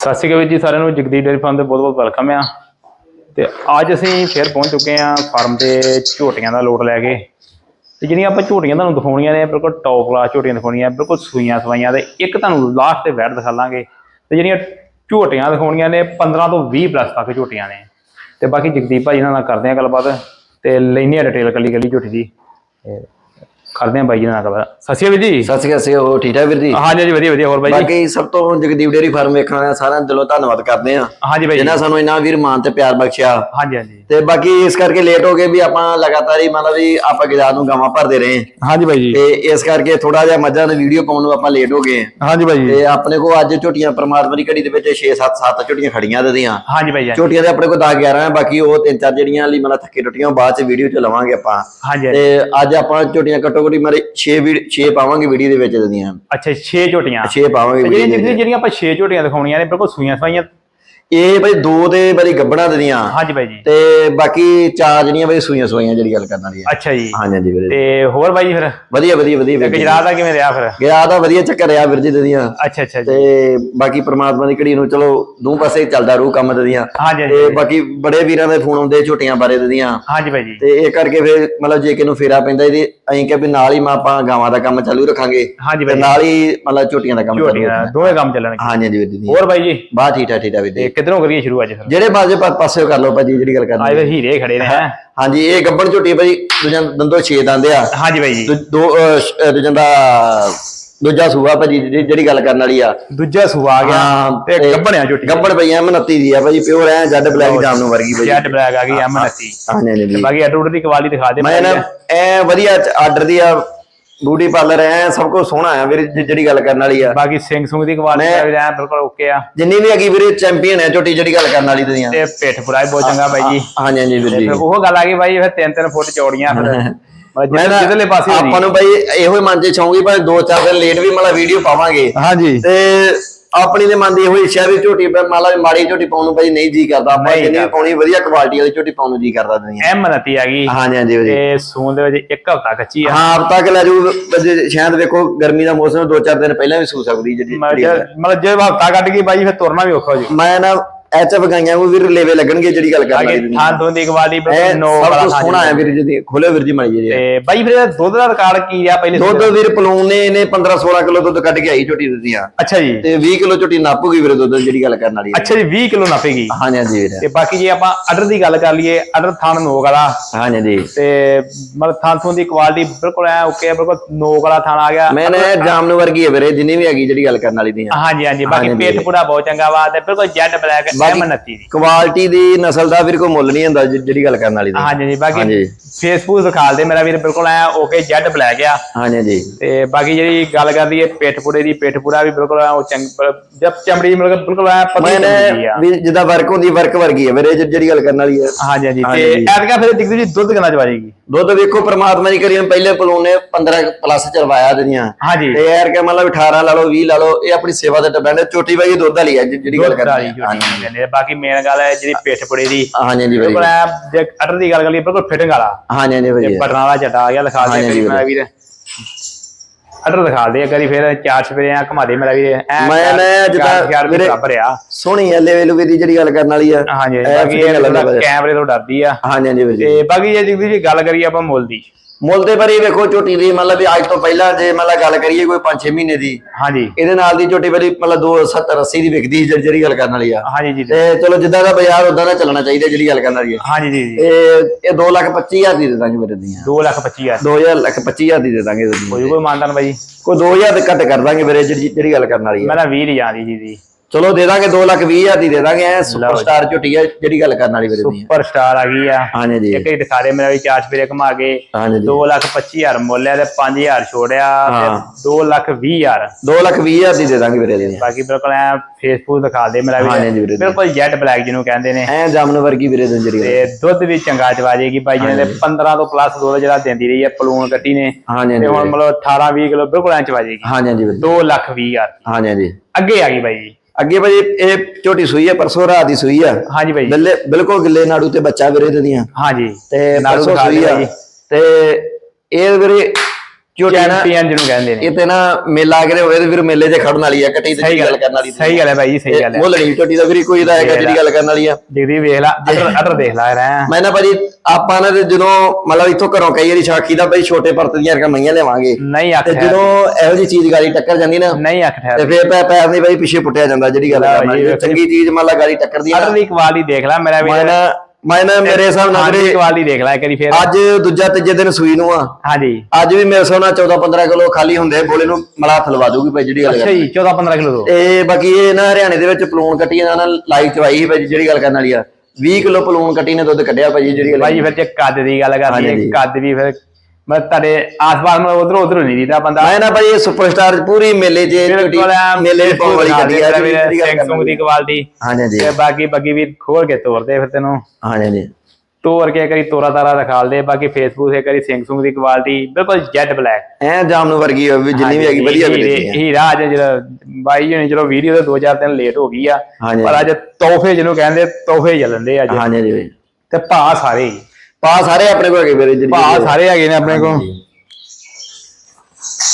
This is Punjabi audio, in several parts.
ਸਤਿ ਸ਼੍ਰੀ ਅਕਾਲ ਜੀ, ਸਾਰਿਆਂ ਨੂੰ ਜਗਦੀਪ ਡੇਅਰੀ ਫਾਰਮ 'ਤੇ ਬਹੁਤ ਬਹੁਤ ਵੈਲਕਮ ਆ। ਤੇ ਅੱਜ ਅਸੀਂ ਫਿਰ ਪਹੁੰਚ ਚੁੱਕੇ ਆ ਫਾਰਮ ਤੇ ਝੋਟੀਆਂ ਦਾ ਲੋਟ ਲੈ ਕੇ। ਤੇ ਜਿਹੜੀਆਂ ਆਪਾਂ ਝੋਟੀਆਂ ਤੁਹਾਨੂੰ ਦਿਖਾਉਣੀਆਂ ਨੇ, ਬਿਲਕੁਲ ਟੌਪ ਕਲਾਸ ਝੋਟੀਆਂ ਦਿਖਾਉਣੀਆਂ ਬਿਲਕੁਲ ਸੂਈਆਂ ਸਵਾਈਆਂ ਤੇ ਇੱਕ ਤੁਹਾਨੂੰ ਲਾਸਟ ਤੇ ਵੈਟ ਦਿਖਾ ਲਾਂਗੇ। ਤੇ ਜਿਹੜੀਆਂ ਝੋਟੀਆਂ ਦਿਖਾਉਣੀਆਂ ਨੇ 15 ਤੋਂ 20 ਪਲੱਸ ਤੱਕ ਝੋਟੀਆਂ ਨੇ। ਤੇ ਬਾਕੀ ਜਗਦੀਪ ਭਾਜੀ ਨਾਲ ਕਰਦੇ ਆ ਗੱਲਬਾਤ ਤੇ ਲੈਨੇ ਆ ਡਿਟੇਲ ਕੱਲੀ ਕੱਲੀ ਝੋਟੀ ਦੀ। ਤੇ ਕਰਦੇ ਆ ਬਾਈ ਜੀ ਨਾਲ ਗੱਲਬਾਤ ਸਤਿ ਸ਼੍ਰੀ ਅਕਾਲ ਜੀ। ਸਤਿ ਸ਼੍ਰੀ ਅਕਾਲ ਹੋ ਠੀਕ ਠਾਕ ਵੀਰ ਜੀ? ਹਾਂਜੀ ਜੀ ਵਧੀਆ ਵਧੀਆ ਹੋਰ ਬਾਈ ਜੀ? ਬਾਕੀ ਸਭ ਤੋਂ ਜਗਦੀਪ ਡੇਰੀ ਫਾਰਮ ਵੇਖਣ ਵਾਲਿਆਂ ਸਾਰਿਆਂ ਦਾ ਦਿਲੋਂ ਧੰਨਵਾਦ ਕਰਦੇ ਆ ਹਾਂਜੀ ਬਾਈ ਜੀ। ਜਿਨ੍ਹਾਂ ਸਾਨੂੰ ਇੰਨਾ ਵੀਰ ਮਾਨ ਤੇ ਪਿਆਰ ਬਖਸ਼ਿਆ। ਹਾਂਜੀ ਹਾਂਜੀ ਤੇ ਬਾਕੀ ਇਸ ਕਰਕੇ ਲੇਟ ਹੋ ਗਏ ਵੀ ਆਪਾਂ ਲਗਾਤਾਰ ਹੀ ਮਤਲਬ ਵੀ ਆਪਾਂ ਗਿਜ਼ਾਰ ਨੂੰ ਗਾਵਾਂ ਭਰਦੇ ਰਹੇ। ਹਾਂਜੀ ਬਾਈ ਜੀ। ਤੇ ਇਸ ਕਰਕੇ ਥੋੜਾ ਜਿਹਾ ਮੱਝਾਂ ਦੀ ਵੀਡੀਓ ਪਾਉਣ ਨੂੰ ਆਪਾਂ ਲੇਟ ਹੋ ਗਏ ਹਾਂਜੀ ਬਾਈ ਜੀ। ਤੇ ਆਪਣੇ ਕੋਲ ਅੱਜ ਝੋਟੀਆਂ ਪਰਮਾਤਮਾ ਦੀ ਘੜੀ ਦੇ ਵਿੱਚ 6 7 7 ਝੋਟੀਆਂ ਖੜੀਆਂ ਦਦੀਆਂ ਹਾਂਜੀ ਬਾਈ ਜੀ। ਝੋਟੀਆਂ ਦੇ ਆਪਣੇ ਕੋਲ 10 11 ਆ ਬਾਕੀ ਉਹ ਤਿੰਨ ਚਾਰ ਜਿਹੜੀਆਂ ਲਈ ਮਤਲਬ ਥੱਕੇ ਟੁੱਟੀਆਂ ਬਾਅਦ ਚ ਵੀਡੀਓ ਚ ਲਵਾਂਗੇ ਆਪਾਂ। ਹਾਂਜੀ ਹਾਂਜੀ। ਤੇ ਅੱਜ ਆਪਾਂ ਝੋਟੀਆਂ ਘੱਟੋ ਘੱਟੀ ਮਾਰੇ 6 6 ਪਾਵਾਂਗੇ ਵੀਡੀਓ ਦੇ ਵਿੱਚ ਦਦੀਆਂ ਅੱਛਾ 6 ਝੋਟੀਆਂ 6 ਪਾਵਾਂਗੇ ਤੇ ਵੀਡੀਓ ਜਿਹੜੀਆਂ ਦੇ ਵਿੱਚ। ਜਿਹੜੀਆਂ ਜਿਹੜੀਆਂ ਆਪਾਂ 6 ਝੋਟੀਆਂ ਦਿਖਾਉਣੀਆਂ ਨੇ ਬਿਲਕੁਲ ਸੂਈਆਂ ਸਵਾਈਆਂ ਇਹ ਬਈ ਦੋ ਤੇ ਬੜੀ ਗੱਬਣਾ ਦਦੀਆਂ ਹਾਂਜੀ ਬਾਈ ਜੀ। ਤੇ ਬਾਕੀ ਚਾਰ ਜਿਹੜੀਆਂ ਬਈ ਸੂਈਆਂ ਸੂਈਆਂ ਜਿਹੜੀ ਗੱਲ ਕਰਨ ਵਾਲੀ ਆ। ਅੱਛਾ ਜੀ। ਹਾਂਜੀ ਹਾਂਜੀ ਵੀਰੇ। ਤੇ ਹੋਰ ਬਾਈ ਜੀ ਫਿਰ? ਵਧੀਆ ਵਧੀਆ ਵਧੀਆ। ਗੁਜਰਾਤ ਦਾ ਕਿਵੇਂ ਰਿਹਾ ਫਿਰ? ਗਿਆ ਤਾਂ ਵਧੀਆ ਚੱਕਰ ਆ ਵੀਰ ਜੀ ਦਦੀਆਂ ਅੱਛਾ ਅੱਛਾ ਜੀ। ਤੇ ਬਾਕੀ ਪ੍ਰਮਾਤਮਾ ਦੀ ਘੜੀ ਨੂੰ ਚਲੋ ਦੋ ਪਾਸੇ ਚੱਲਦਾ ਰਹੂ ਕੰਮ ਦਦੀਆਂ ਹਾਂਜੀ ਤੇ ਬਾਕੀ ਬੜੇ ਵੀਰਾਂ ਦੇ ਫੋਨ ਆਉਂਦੇ ਝੋਟੀਆਂ ਬਾਰੇ ਦਦੀਆਂ ਹਾਂਜੀ ਬਾਈ ਜੀ। ਤੇ ਇਹ ਕਰਕੇ ਫਿਰ ਮਤਲਬ ਜੇ ਕਿਨੂੰ ਫੇਰਾ ਪੈਂਦਾ ਇਹਦੇ ਅਸੀਂ ਕਿਹਾ ਵੀ ਨਾਲ ਹੀ ਮੈਂ ਆਪਾਂ ਗਾਵਾਂ ਦਾ ਕੰਮ ਚਾਲੂ ਰੱਖਾਂਗੇ। ਹਾਂਜੀ ਤੇ ਬਾਈ ਨਾਲ ਹੀ ਮਤਲਬ ਝੋਟੀਆਂ ਦਾ ਕੰਮ ਚਾਲੂ ਦੋਵੇਂ ਕੰਮ ਚੱਲਣਗੇ। ਹਾਂਜੀ ਹਾਂਜੀ ਵੀਰ ਜੀ। ਹੋਰ ਬਾਈ ਜੀ? ਬਾਤ ਠੀਕ ਠਾਕ ਠੀਕ ਠਾਕ ਵੀਰ ਜੀ। ਕਿੱਧਰੋਂ ਕਰੀਏ ਸ਼ੁਰੂ ਅੱਜ ਫਿਰ? ਜਿਹੜੇ ਬਾਜੇ ਪਾਸੇ ਕਰ ਲਓ ਭਾਜੀ ਜਿਹੜੀ ਗੱਲ ਕਰਨੀ ਫਿਰ ਹੀਰੇ ਖੜੇ ਨੇ ਹੈ? ਹਾਂਜੀ ਇਹ ਗੱਬਣ ਝੋਟੀ ਭਾਜੀ ਦੂਜਾ ਦੰਦੋ ਛੇ ਦੰਦ ਆ। ਹਾਂਜੀ ਜੀ। ਦੂ- ਦੂਜਾ ਦਾ ਦੂਜਾ ਸੂਆ ਭਾਜੀ ਜਿਹੜੀ ਗੱਲ ਕਰਨ ਵਾਲੀ ਆ। ਦੂਜਾ ਸੂਆ ਆ ਗਿਆ ਤੇ ਗੱਬਣਿਆ ਝੋਟੀ। ਗੱਬਣ ਪਈ ਐ 29 ਦੀ ਆ ਭਾਜੀ ਪਿਓਰ ਐ ਜੱਡ ਬਲੈਕ ਜਾਮ ਨੂੰ ਵਰਗੀ ਭਾਜੀ। ਜੈਟ ਬਲੈਕ ਆ ਗਈ ਐਮ 29 ਹਾਂਜੀ ਹਾਂਜੀ ਜੀ। ਬਾਕੀ ਅਡਰ ਦੀ ਕੁਆਲਿਟੀ ਦਿਖਾ ਦੇ ਮੈਂ ਐ ਵਧੀਆ ਆਰਡਰ ਦੀ ਆ ਬਿਊਟੀ ਪਾਰਲਰ ਐ ਸਭ ਕੁਝ ਸੋਹਣਾ ਆ ਵੀਰ ਜੀ, ਜਿਹੜੀ ਗੱਲ ਕਰਨ ਵਾਲੀ ਆ। ਬਾਕੀ ਸਿੰਘ ਸੁੰਗ ਦੀ ਕੁਆਲਿਟੀ ਮੈਂ- ਐ ਬਿਲਕੁਲ ਓਕੇ ਆ। ਜਿੰਨੀ ਵੀ ਹੈਗੀ ਵੀਰੇ ਚੈਂਪੀਅਨ ਐ ਝੋਟੀ ਜਿਹੜੀ ਗੱਲ ਕਰਨ ਵਾਲੀ ਦੀਆਂ ਤੇ ਪਿੱਠ ਪੁਰਾ ਵੀ ਬਹੁਤ ਚੰਗਾ ਬਾਈ ਜੀ। ਹਾਂਜੀ ਹਾਂਜੀ ਵੀਰ ਤੇ ਜੀ। ਫਿਰ ਉਹ ਗੱਲ ਆ ਗਈ ਬਾਈ ਫਿਰ 3-3 ਫੁੱਟ ਚੌੜੀਆਂ ਫਿਰ। ਮਤਲਬ ਮੈਂ ਜਿੱਦ- ਨਾ ਜਿੱਧਰਲੇ ਪਾਸੇ ਹੋ ਆਪਾਂ ਨੂੰ ਬਈ ਇਹੋ ਹੀ ਮਨ ਚ ਚਾਹੂੰਗੀ ਪਰ ਦੋ ਚਾਰ ਦਿਨ ਲੇਟ ਵੀ ਮਤਲਬ ਵੀਡੀਓ ਪਾਵਾਂਗੇ। ਹਾਂਜੀ। ਤੇ ਆਪਣੀ ਦੇ ਮਨ ਦੀ ਇਹੋ ਇੱਛਾ ਵੀ ਝੋਟੀ ਪਰ ਮੰਨ ਲਾ ਵੀ ਮਾੜੀ ਝੋਟੀ ਪਾਉਣ ਨੂੰ ਭਾਈ ਨਹੀਂ ਜੀ ਕਰਦਾ ਆਪਾਂ ਨਹੀਂ ਜਿੰਨੀ ਵੀ। ਪਾਉਣੀ ਵਧੀਆ ਕੁਆਲਿਟੀ ਵਾਲੀ ਝੋਟੀ ਪਾਉਣ ਨੂੰ ਜੀ ਕਰਦਾ ਦੁਨੀਆ। ਐਮ ਨਤੀ ਆ ਗਈ। ਹਾਂਜੀ ਹਾਂਜੀ ਵੀਰੇ ਤੇ ਸੂਨ ਦੇ ਵਿੱਚ ਇੱਕ ਹਫ਼ਤਾ ਕੱਚੀ ਆ। ਹਾਂ ਆਪ ਤੱਕ ਲੈ ਜੂ ਸ਼ਾਇਦ ਵੇਖੋ ਗਰਮੀ ਦਾ ਮੌਸਮ ਦੋ ਚਾਰ ਦਿਨ ਪਹਿਲਾਂ ਵੀ ਸੂ ਸਕਦੀ ਜਿਹੜੀ ਮਤਲਬ ਜੇ- ਮਤਲਬ ਜੇ ਹਫ਼ਤਾ ਕੱਢ ਗਈ ਬਾਈ ਫਿਰ ਤੁਰਨਾ ਵੀ ਔਖਾ ਹੋ ਜੂ। ਮੈਂ ਨਾ ਐਚ ਗਾਈਆਂ ਨੂੰ ਵੀਰ ਲੇਵੇ ਲੱਗਣਗੇ ਜਿਹੜੀ ਗੱਲ ਕਰ ਰਹੀ ਥਾਂ ਤੋਂ ਦੀ ਇਹ ਬਿਲਕੁਲ ਨੋ ਸਭ ਵਾਲਾ ਥਾਂ ਸੋਹਣਾ ਹੈ ਵੀਰ ਜੀ ਖੋਲੇ ਵੀਰ ਜੀ ਮਾਈ ਜੀ ਤੇ ਬਾਈ ਫਿਰ ਦੁੱਧ ਦਾ ਰਿਕਾਰਡ ਕੀ ਆ ਪਹਿਲੇ ਦੁੱਧ ਵੀਰ ਪਲੂਨ ਨੇ ਇਹਨੇ 15 16 ਕਿਲੋ ਦੁੱਧ ਕੱਢ ਕੇ ਆਈ ਝੋਟੀ ਦਿੱਤੀਆਂ ਅੱਛਾ ਜੀ। ਤੇ 20 ਕਿਲੋ ਝੋਟੀ ਨਾਪੂਗੀ ਵੀਰੇ ਦੁੱਧ ਜਿਹੜੀ ਗੱਲ ਕਰਨ ਵਾਲੀ ਹੈ ਅੱਛਾ ਜੀ 20 ਕਿਲੋ ਨਾਪੇਗੀ। ਹਾਂਜੀ ਹਾਂਜੀ ਵੀਰੇ। ਤੇ ਬਾਕੀ ਜੇ ਆਪਾਂ ਅਡਰ ਦੀ ਗੱਲ ਕਰ ਲਈਏ ਅਡਰ ਥਣ ਨੋਕ ਵਾਲਾ। ਹਾਂਜੀ ਜੀ ਤੇ ਮਤਲਬ ਥਣ ਥਣ ਦੀ ਕੁਆਲਿਟੀ ਬਿਲਕੁਲ ਐ ਓਕੇ ਬਿਲਕੁਲ ਨੋਕ ਵਾਲਾ ਥਣ ਆ ਗਿਆ। ਮੈਂ ਨਾ ਜਾਮਨ ਵਰਗੀ ਹੈ ਵੀਰੇ ਜਿੰਨੀ ਵੀ ਹੈਗੀ ਜਿਹੜੀ ਗੱਲ ਕਰਨ ਵਾਲੀ ਦੀ ਹਾਂਜੀ ਹਾਂਜੀ। ਬਾਕੀ ਹਾਂਜੀ, ਪੇਟ ਪੂਰਾ ਬਹੁਤ ਚੰਗਾ ਵਾ ਤੇ ਬਿਲਕੁਲ ਜੈਟ ਬਲੈਕ 29 ਦੀ ਕੁਆਲਿਟੀ ਦੀ ਨਸਲ ਦਾ ਵੀਰ ਕੋਈ ਮੁੱਲ ਨਹੀਂ ਹੁੰਦਾ ਜਿ- ਜਿਹੜੀ ਗੱਲ ਕਰਨ ਵਾਲੀ ਦੀ। ਹਾਂਜੀ ਜੀ ਬਾਕੀ ਹਾਂਜੀ। ਫੇਸਬੁੱਕ ਦਿਖਾਲ ਦੇ ਮੇਰਾ ਵੀਰ ਬਿਲਕੁਲ ਐ ਓਕੇ ਜੈਟ ਬਲੈਕ ਆ। ਹਾਂਜੀ ਜੀ ਤੇ ਬਾਕੀ ਜਿਹੜੀ ਗੱਲ ਕਰਦੀ ਹੈ ਪਿੱਠ ਪੂੜੇ ਦੀ ਪਿੱਠ ਪੂਰਾ ਵੀ ਬਿਲਕੁਲ ਉਹ ਚੰਗ ਜਬ ਚਮੜੀ ਮਤਲਬ ਬਿਲਕੁਲ ਐ ਪਤਲੀ ਆ। ਵੀ ਜਿੱਦਾਂ ਵਰਕ ਹੁੰਦੀ ਵਰਕ ਵਰਗੀ ਹੈ ਵੀਰੇ ਜਿ- ਜਿਹੜੀ ਗੱਲ ਕਰਨ ਵਾਲੀ ਹੈ ਹਾਂਜੀ ਹਾਂਜੀ। ਤੇ ਜੀ। ਐਤਕਾ ਫਿਰ ਦਿਖਦੀ ਜੀ ਦੁੱਧ ਕਿੰਨਾ ਚਵਾ ਜਾਏਗੀ ਦੁੱਧ ਵੇਖੋ ਪ੍ਰਮਾਤਮਾ ਦੀ ਕਰੀ ਪਹਿਲੇ ਪਲੂਨ ਨੇ 15 ਪਲੱਸ ਚਲਵਾਇਆ ਦੁਨੀਆਂ ਹਾਂਜੀ। ਤੇ ਯਾਰ ਕਿ ਮਤਲਬ 18 ਲਾ ਲਓ 20 ਲਾ ਲਓ ਇਹ ਆਪਣੀ ਸੇਵਾ ਤੇ ਡਿਪੈਂਡ ਹੈ ਛੋਟੀ ਬਾਈ ਦੁੱਧ ਵਾਲੀ ਹੈ ਜਿ- ਜਿਹੜੀ ਗੱਲ ਦੁੱਧ ਕਰ ਵਾਲੀ ਰਹੀ ਕਹਿੰਦੇ ਆ। ਬਾਕੀ ਮੇਨ ਗੱਲ ਹੈ ਜਿਹੜੀ ਪਿੱਠ ਪੂੜੇ ਦੀ ਹਾਂਜੀ ਹਾਂਜੀ ਬਿਲਕੁਲ ਐ ਜੇ ਅਟਰ ਦੀ ਗੱਲ ਕਰੀਏ ਬਿਲਕੁਲ ਫਿਟਿੰਗ ਵਾਲਾ। ਹਾਂਜੀ ਹਾਂਜੀ ਵੀਰੇ ਬਟਨਾਂ ਵਾਲਾ ਜਟਾ ਆ ਗਿਆ ਦਿਖਾ ਦੇ ਮੇਰਾ ਵੀਰ। ਅਟਰ ਦਿਖਾ ਦੇ ਕਰੀ ਫਿਰ ਚਾਰ ਸਵੇਰੇ ਆ ਘੁਮਾ ਦੇ ਮੇਰਾ ਵੀਰ। ਐ ਮੈਂ ਨਾ ਜਿੱਦਾਂ ਵੀਰੇ- ਬਰਾਬਰ ਆ। ਸੋਹਣੀ ਹੈ ਲੈਵਲ ਵੀਰ ਦੀ ਜਿਹੜੀ ਗੱਲ ਕਰਨ ਵਾਲੀ ਆ। ਹਾਂਜੀ ਬਾਕੀ ਵਧੀਆ। ਕੈਮਰੇ ਤੋਂ ਡਰਦੀ ਆ। ਹਾਂਜੀ ਹਾਂਜੀ ਤੇ ਬਾਕੀ ਜੇ ਜਿੰਦੀ ਜੀ ਗੱਲ ਕਰੀਏ ਆਪਾਂ ਮੁੱਲ ਦੀ। ਮੁੱਲ ਦੇ ਬਾਰੇ ਵੇਖੋ ਝੋਟੀ ਦੀ ਮਤਲਬ ਅੱਜ ਤੋਂ ਪਹਿਲਾਂ ਜੇ ਮਤਲਬ ਗੱਲ ਕਰੀਏ ਕੋਈ 5-6 ਮਹੀਨੇ ਦੀ ਹਾਂਜੀ। ਇਹਦੇ ਨਾਲ ਦੀ ਝੋਟੀ ਵਾਲੀ ਮਤਲਬ 270 80 ਦੀ ਵਿਕਦੀ ਸੀ ਜਿਹੜੀ ਗੱਲ ਕਰਨ ਵਾਲੀ ਆ। ਹਾਂਜੀ ਜੀ ਤੇ ਚਲੋ ਜਿੱਦਾਂ ਦਾ ਬਾਜ਼ਾਰ ਉਦਾਂ ਦਾ ਚੱਲਣਾ ਚਾਹੀਦਾ ਜਿਹੜੀ ਗੱਲ ਕਰਨ ਵਾਲੀ ਆ। ਹਾਂਜੀ ਜੀ ਤੇ ਇਹ 2 ਲੱਖ 25 ਹਜ਼ਾਰ ਦੀ ਦੇ ਦਾਂਗੇ ਮੇਰੇ ਦੀਆਂ। 2 ਲੱਖ 25 ਹਜ਼ਾਰ। 2000 ਲੱਖ 25 ਹਜ਼ਾਰ ਦੀ ਦੇ ਦਾਂਗੇ। ਕੋਈ ਕੋਈ ਮਾਨਦਾਨ ਬਾਈ। ਕੋਈ 2000 ਤੇ ਘੱਟ ਕਰ ਦਾਂਗੇ ਵੀਰੇ ਜਿਹੜੀ ਜਿਹੜੀ ਗੱਲ ਕਰਨ ਵਾਲੀ ਆ। ਮੈਂ ਤਾਂ 20 ਹੀ ਜਾਂਦੀ ਜੀ ਦੀ ਚਲੋ ਦੇ ਦਾਂਗੇ 2 ਲੱਖ 20 ਹਜ਼ਾਰ ਦੀ ਦੇ ਦਾਂਗੇ ਐ ਸੁਪਰਸਟਾਰ ਝੋਟੀ ਆ ਜਿਹੜੀ ਗੱਲ ਕਰਨ ਵਾਲੀ ਵੀਰੇ ਦੀ ਸੁਪਰ ਸਟਾਰ ਆ ਗਈ ਆ। ਹਾਂਜੀ ਜੀ। ਇੱਕ ਹੀ ਦਿਖਾ ਦੇ ਮੇਰਾ ਵੀ ਚਾਰ ਸਵੇਰੇ ਘੁਮਾ ਕੇ ਹਾਂਜੀ ਜੀ। 2 ਲੱਖ 25 ਹਜ਼ਾਰ ਮੁੱਲ ਹੈ ਤੇ 5000 ਛੋੜਿਆ ਤੇ ਹਾਂ। 2 ਲੱਖ 20 ਹਜ਼ਾਰ। 2 ਲੱਖ 20 ਹਜ਼ਾਰ ਦੀ ਦੇ ਦਾਂਗੇ ਵੀਰੇ ਦੀ ਬਾਕੀ ਬਿਲਕੁਲ ਐ ਫੇਸਬੁੱਕ ਦਿਖਾ ਦੇ ਮੇਰਾ ਹਾਂਜੀ ਜੀ ਵੀ ਵੀਰੇ। ਬਿਲਕੁਲ ਜੈਟ ਬਲੈਕ ਜਿਹਨੂੰ ਕਹਿੰਦੇ ਨੇ। ਐ ਜਾਮਨ ਵਰਗੀ ਵੀਰੇ ਦੀ ਜਿਹੜੀ ਗੱਲ। ਤੇ ਦੁੱਧ ਵੀ ਚੰਗਾ ਚਵਾ ਜਾਏਗੀ ਬਾਈ ਜੀ ਨੇ 15 ਤੋਂ ਪਲੱਸ ਦੁੱਧ ਜਿਹੜਾ ਦਿੰਦੀ ਰਹੀ ਹੈ ਪਲੂਣ ਕੱਟੀ ਨੇ। ਹਾਂਜੀ ਤੇ ਹਾਂਜੀ ਹੁਣ। ਮਤਲਬ 18 20 ਕਿਲੋ ਬਿਲਕੁਲ ਐ ਚਵਾ ਜਾਏਗੀ ਹਾਂਜੀ ਹਾਂਜੀ ਵੀਰੇ। 2 ਲੱਖ 20 ਹਜ਼ਾਰ। ਹਾਂਜੀ ਹਾਂਜੀ। ਅੱਗੇ ਆ ਗਈ ਬਾਈ ਜੀ। ਅੱਗੇ ਭਾਜੀ ਇਹ ਝੋਟੀ ਸੂਈ ਹੈ ਪਰਸੋਂ ਰਾਤ ਦੀ ਸੂਈ ਆ। ਹਾਂਜੀ ਜੀ ਬਿੱਲੇ ਬਿਲਕੁਲ ਗਿੱਲੇ ਨਾੜੂ ਤੇ ਬੱਚਾ ਵੀਰੇ ਦੀਆਂ। ਹਾਂਜੀ। ਤੇ ਨਾੜੂ ਸੂਈ ਆ। ਤੇ ਇਹ ਵੀਰੇ ਝੋਟੀ ਨਾ ਚੈਂਪੀਅਨ ਜਿਹਨੂੰ ਕਹਿੰਦੇ ਨੇ। ਇਹ ਤੇ ਨਾ ਮੇਲਾ ਕਿਤੇ ਹੋਵੇ ਤੇ ਵੀਰ ਮੇਲੇ 'ਚ ਖੜਨ ਵਾਲੀ ਆ ਕੱਟੀ ਸਹੀ ਗੱਲ ਗੱਲ ਕਰਨ ਵਾਲੀ ਸਹੀ ਗੱਲ ਹੈ ਭਾਈ ਸਹੀ ਗੱਲ ਹੈ। ਮੁੱਲ ਨਹੀਂ ਝੋਟੀ ਦਾ ਵੀਰ ਕੋਈ ਦਾ ਹੈਗਾ ਜਿਹੜੀ ਗੱਲ ਕਰਨ ਵਾਲੀ ਆ। ਜਗਦੀ ਵੇਖ ਲਾ ਅਟਰ ਅਟਰ ਦੇਖ ਲਾ ਰਿਹਾ ਮੈਂ ਨਾ ਭਾਜੀ ਆਪਾਂ ਨਾ ਜਦੋਂ ਮਤਲਬ ਇੱਥੋਂ ਘਰੋਂ ਕਈ ਵਾਰੀ ਸਾਖੀ ਦਾ ਭਾਈ ਛੋਟੇ ਪਰਤ ਦੀਆਂ ਰਕਮਈਆਂ ਲਿਆਵਾਂਗੇ। ਨਹੀਂ ਅੱਖ ਤੇ ਜਦੋਂ ਇਹੋ ਜੀ ਚੀਜ਼ ਗਾੜੀ ਟੱਕਰ ਜਾਂਦੀ ਨਾ ਨਹੀਂ ਅੱਖ ਠਹਿਰ। ਤੇ ਫੇਰ ਪੈ ਪੈਰ ਨਹੀਂ ਭਾਈ ਪਿੱਛੇ ਪੁੱਟਿਆ ਜਾਂਦਾ ਜਿਹੜੀ ਗੱਲ ਜੇ ਚੰਗੀ ਚੀਜ਼ ਮੰਨ ਲਾ ਗਾੜੀ ਟੱਕਰਦੀ ਆ ਅਟਰ ਦੀ ਕੁਆਲਿਟੀ ਦੇਖ ਲੈ ਮੇਰਾ ਵੀ ਮੈਂ ਨਾ ਮੇਰੇ ਹਿਸਾਬ ਨਾਲ ਵੀਰੇ ਕੁਆਲਿਟੀ ਦੇਖ ਲੈ ਇੱਕ ਵਾਰੀ ਫੇਰ। ਅੱਜ ਦੂਜਾ ਤੀਜੇ ਦਿਨ ਸੂਈ ਨੂੰ ਆ। ਹਾਂਜੀ। ਅੱਜ ਵੀ ਮੇਰੇ ਹਿਸਾਬ ਨਾਲ 14 15 ਕਿਲੋ ਖਾਲੀ ਹੁੰਦੇ ਬੋਲੇ ਨੂੰ ਮਲਾ ਥਲਵਾ ਦੂਗੀ ਭਾਈ ਜਿਹੜੀ ਗੱਲ ਅੱਛਾ ਜੀ 14 15 ਕਿਲੋ ਦੋ। ਤੇ ਬਾਕੀ ਇਹ ਨਾ ਹਰਿਆਣੇ ਦੇ ਵਿੱਚ ਪਲੂਣ ਕੱਟੀ ਇਹਨਾਂ ਨਾਲ ਲਾਈਵ ਚਵਾਈ ਸੀ ਭਾਈ ਜਿਹੜੀ ਗੱਲ ਕਰਨ ਵਾਲੀ ਆ। 20 ਕਿਲੋ ਪਲੂਣ ਕੱਟੀ ਨੇ ਦੁੱਧ ਕੱਢਿਆ ਭਾਈ ਜਿਹੜੀ ਗੱਲ ਭਾਈ ਫਿਰ ਜੇ ਕੱਦ ਦੀ ਗੱਲ ਹਾਂਜੀ। ਕੱਦ ਵੀ ਫਿਰ ਮੈਂ ਤੁਹਾਡੇ ਆਸ-ਪਾਸ ਮੈਂ ਉਧਰ ਉਧਰ ਨਹੀਂ ਦੀਦਾ ਬੰਦਾ। ਮੈਂ ਨਾ ਭਾਈ ਇਹ ਸੁਪਰਸਟਾਰ ਪੂਰੀ ਮੇਲੇ ਐਂ ਮੇਲੇ ਪਾਉਣ ਵਾਲੀ ਕੱਢੀ ਆ ਜਿਹੜੀ ਗੱਲ ਦੀ ਕੁਆਲਿਟੀ ਹਾਂਜੀ ਤੇ ਬਾਕੀ ਬੱਗੀ ਵੀ ਖੋਲ ਕੇ ਤੋਰਦੇ ਫਿਰ ਤੈਨੂੰ। ਹਾਂਜੀ ਤੋਰ ਕੇ ਕਰੀ ਤੋਰਾ ਤਾਰਾ ਦਿਖਾਲਦੇ ਬਾਕੀ ਫੇਸਬੁੱਕ ਤੇ ਕਰੀ ਸੈਮਸੰਗ ਦੀ ਕੁਆਲਿਟੀ ਬਿਲਕੁਲ ਜੈਡ ਬਲੈਕ ਐ ਜਾਮਨੂ ਵਰਗੀ ਹੋਵੇ ਜਿੰਨੀ ਵੀ ਹੈਗੀ ਵਧੀਆ ਵੀ ਹੀਰਾ ਅੱਜ ਜਿਹੜਾ ਬਾਈ ਜਣੇ ਚਲੋ ਵੀਡੀਓ ਤੇ 2000 ਦਿਨ ਲੇਟ ਹੋ ਗਈ ਆ। ਪਰ ਅੱਜ ਤੋਹਫੇ ਜਿਹਨੂੰ ਕਹਿੰਦੇ ਤੋਹਫੇ ਚੱਲਦੇ ਅੱਜ। ਹਾਂਜੀ ਭਾਈ ਤੇ ਭਾ ਸਾਰੇ। ਪਾ ਸਾਰੇ ਆਪਣੇ ਕੋਲ ਹੈਗੇ ਵੀਰੇ ਜਿਹੜੀ ਭਾ ਸਾਰੇ ਹੈਗੇ ਨੇ ਆਪਣੇ ਕੋਲ।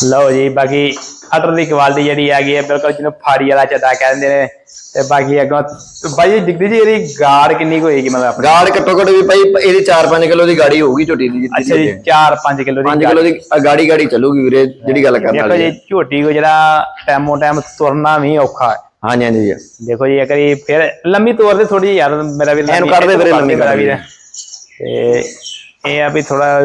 ਲਓ ਜੀ ਬਾਕੀ ਅਟਰ ਦੀ ਕੁਆਲਿਟੀ ਜਿਹੜੀ ਹੈਗੀ ਹੈ ਬਿਲਕੁਲ ਜਿਹਨੂੰ ਫਾੜੀ ਵਾਲਾ ਚੱਦਾ ਕਹਿੰਦੇ ਨੇ। ਤੇ ਬਾਕੀ ਅੱਗੋਂ ਬਾਈ ਜੀ ਦਿਖਦੀ ਜੀ ਇਹਦੀ ਗਾੜ ਕਿੰਨੀ ਕੁ ਹੋਏਗੀ ਮਤਲਬ ਆਪਣੀ? ਗਾੜ ਘੱਟੋ ਘੱਟ ਵੀ ਭਾਈ ਇਹਦੀ 4-5 ਕਿਲੋ ਦੀ ਗਾੜੀ ਹੋਊਗੀ ਝੋਟੀ ਦੀ ਅੱਛਾ ਜੀ 4-5 ਕਿਲੋ ਦੀ 5 ਕਿਲੋ ਦੀ ਗਾੜੀ। ਗਾੜੀ ਚੱਲੂਗੀ ਵੀਰੇ ਜਿਹੜੀ ਗੱਲ ਕਰਨ ਦੇਖੋ ਜੀ ਝੋਟੀ ਕੋ ਜਿਹੜਾ ਟਾਈਮੋ ਟਾਈਮ ਤੁਰਨਾ ਵੀ ਔਖਾ ਹੈ। ਹਾਂਜੀ ਹਾਂਜੀ। ਜੀ ਦੇਖੋ ਜੀ ਇੱਕ ਵਾਰੀ ਫਿਰ ਲੰਮੀ ਤੋਰ ਦੇ ਥੋੜੀ ਯਾਰ ਮੇਰਾ ਵੀ ਇਹਨੂੰ ਕੱਢ ਦੇ ਵੀਰੇ, ਲੰਮੀ ਮੇਰਾ ਦੇ। ਵੀਰ। ਤੇ ਇਹ ਆ ਵੀ ਥੋੜਾ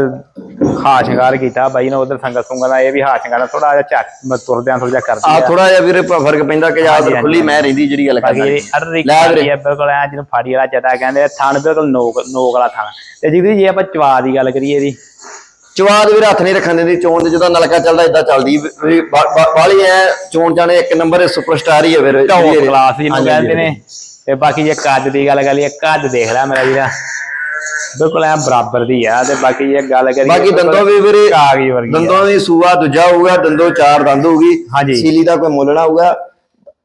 ਹਾਸ਼ ਸ਼ਿੰਗਾਰ ਕੀਤਾ ਬਾਈ ਨੇ ਉਧਰ ਸੰਗਤ ਸੁੰਗਾ ਦਾ ਇਹ ਵੀ ਹਾਸ਼ ਸ਼ਿੰਗਾਰ ਥੋੜਾ ਜਿਹਾ ਮ- ਤੁਰਦਿਆਂ ਥੋੜਾ ਜਿਹਾ ਕਰਦੀ ਆ ਆ। ਥੋੜਾ ਜਿਹਾ ਵੀਰੇ ਫ਼ਰਕ ਪੈਂਦਾ ਕਿ ਯਾਦ ਖੁੱਲੀ ਮੈਂ ਰਹਿੰਦੀ ਜਿਹੜੀ ਗੱਲ ਕਰਦਾ। ਅਰਰੀ ਆ ਬਿਲਕੁਲ ਐ ਜਿਹਨੂੰ ਫਾੜੀ ਵਾਲਾ ਜਦਾ ਕਹਿੰਦੇ ਆ, ਥਣ ਬਿਲਕੁਲ ਨੋਕ ਨੋਕ ਵਾਲਾ ਥਣ। ਤੇ ਜਿਹਦੀ ਜੇ ਆਪਾਂ ਚਵਾ ਦੀ ਗੱਲ ਕਰੀਏ ਇਹਦੀ। ਚਵਾਦ ਵੀਰੇ ਹੱਥ ਨਹੀਂ ਰੱਖਣ ਦਿੰਦੀ ਚੋਣ ਤੇ ਜਦੋਂ ਨਲਕਾ ਚੱਲਦਾ ਇਦਾਂ ਚੱਲਦੀ। ਵੀ ਬਾ- ਬਾ- ਬਾਹਲੀ ਐ ਚੋਣ ਜਾਣੇ ਇੱਕ ਨੰਬਰ ਸੁਪਰਸਟਾਰ ਹੀ ਹੈ ਵੀਰੇ ਟੌਪ ਕਲਾਸ ਜਿਹਨੂੰ ਕਹਿੰਦੇ। ਨੇ। ਤੇ ਬਾਕੀ ਜੇ ਕੱਦ ਦੀ ਗੱਲ ਕਰੀਏ ਕੱਦ ਦੇਖ ਲੈ ਮੇਰਾ ਵੀਰਾ। ਬਿਲਕੁਲ ਐ ਬਰਾਬਰ ਦੀ ਆ ਤੇ ਬਾਕੀ ਜੇ ਗੱਲ ਕਰੀਏ ਬਾਕੀ ਦੰਦੋਂ ਵੀ ਵੀਰੇ ਕਾਗਜ਼ ਵਰਗੀ। ਦੰਦੋਂ ਵੀ ਸੂਆ ਦੂਜਾ ਹੋਊਗਾ ਦੰਦੋਂ ਚਾਰ ਦੰਦ ਹੋਊਗੀ ਹਾਂਜੀ। ਸੀਲੀ ਦਾ ਕੋਈ ਮੁੱਲ ਨਾ ਹੋਊਗਾ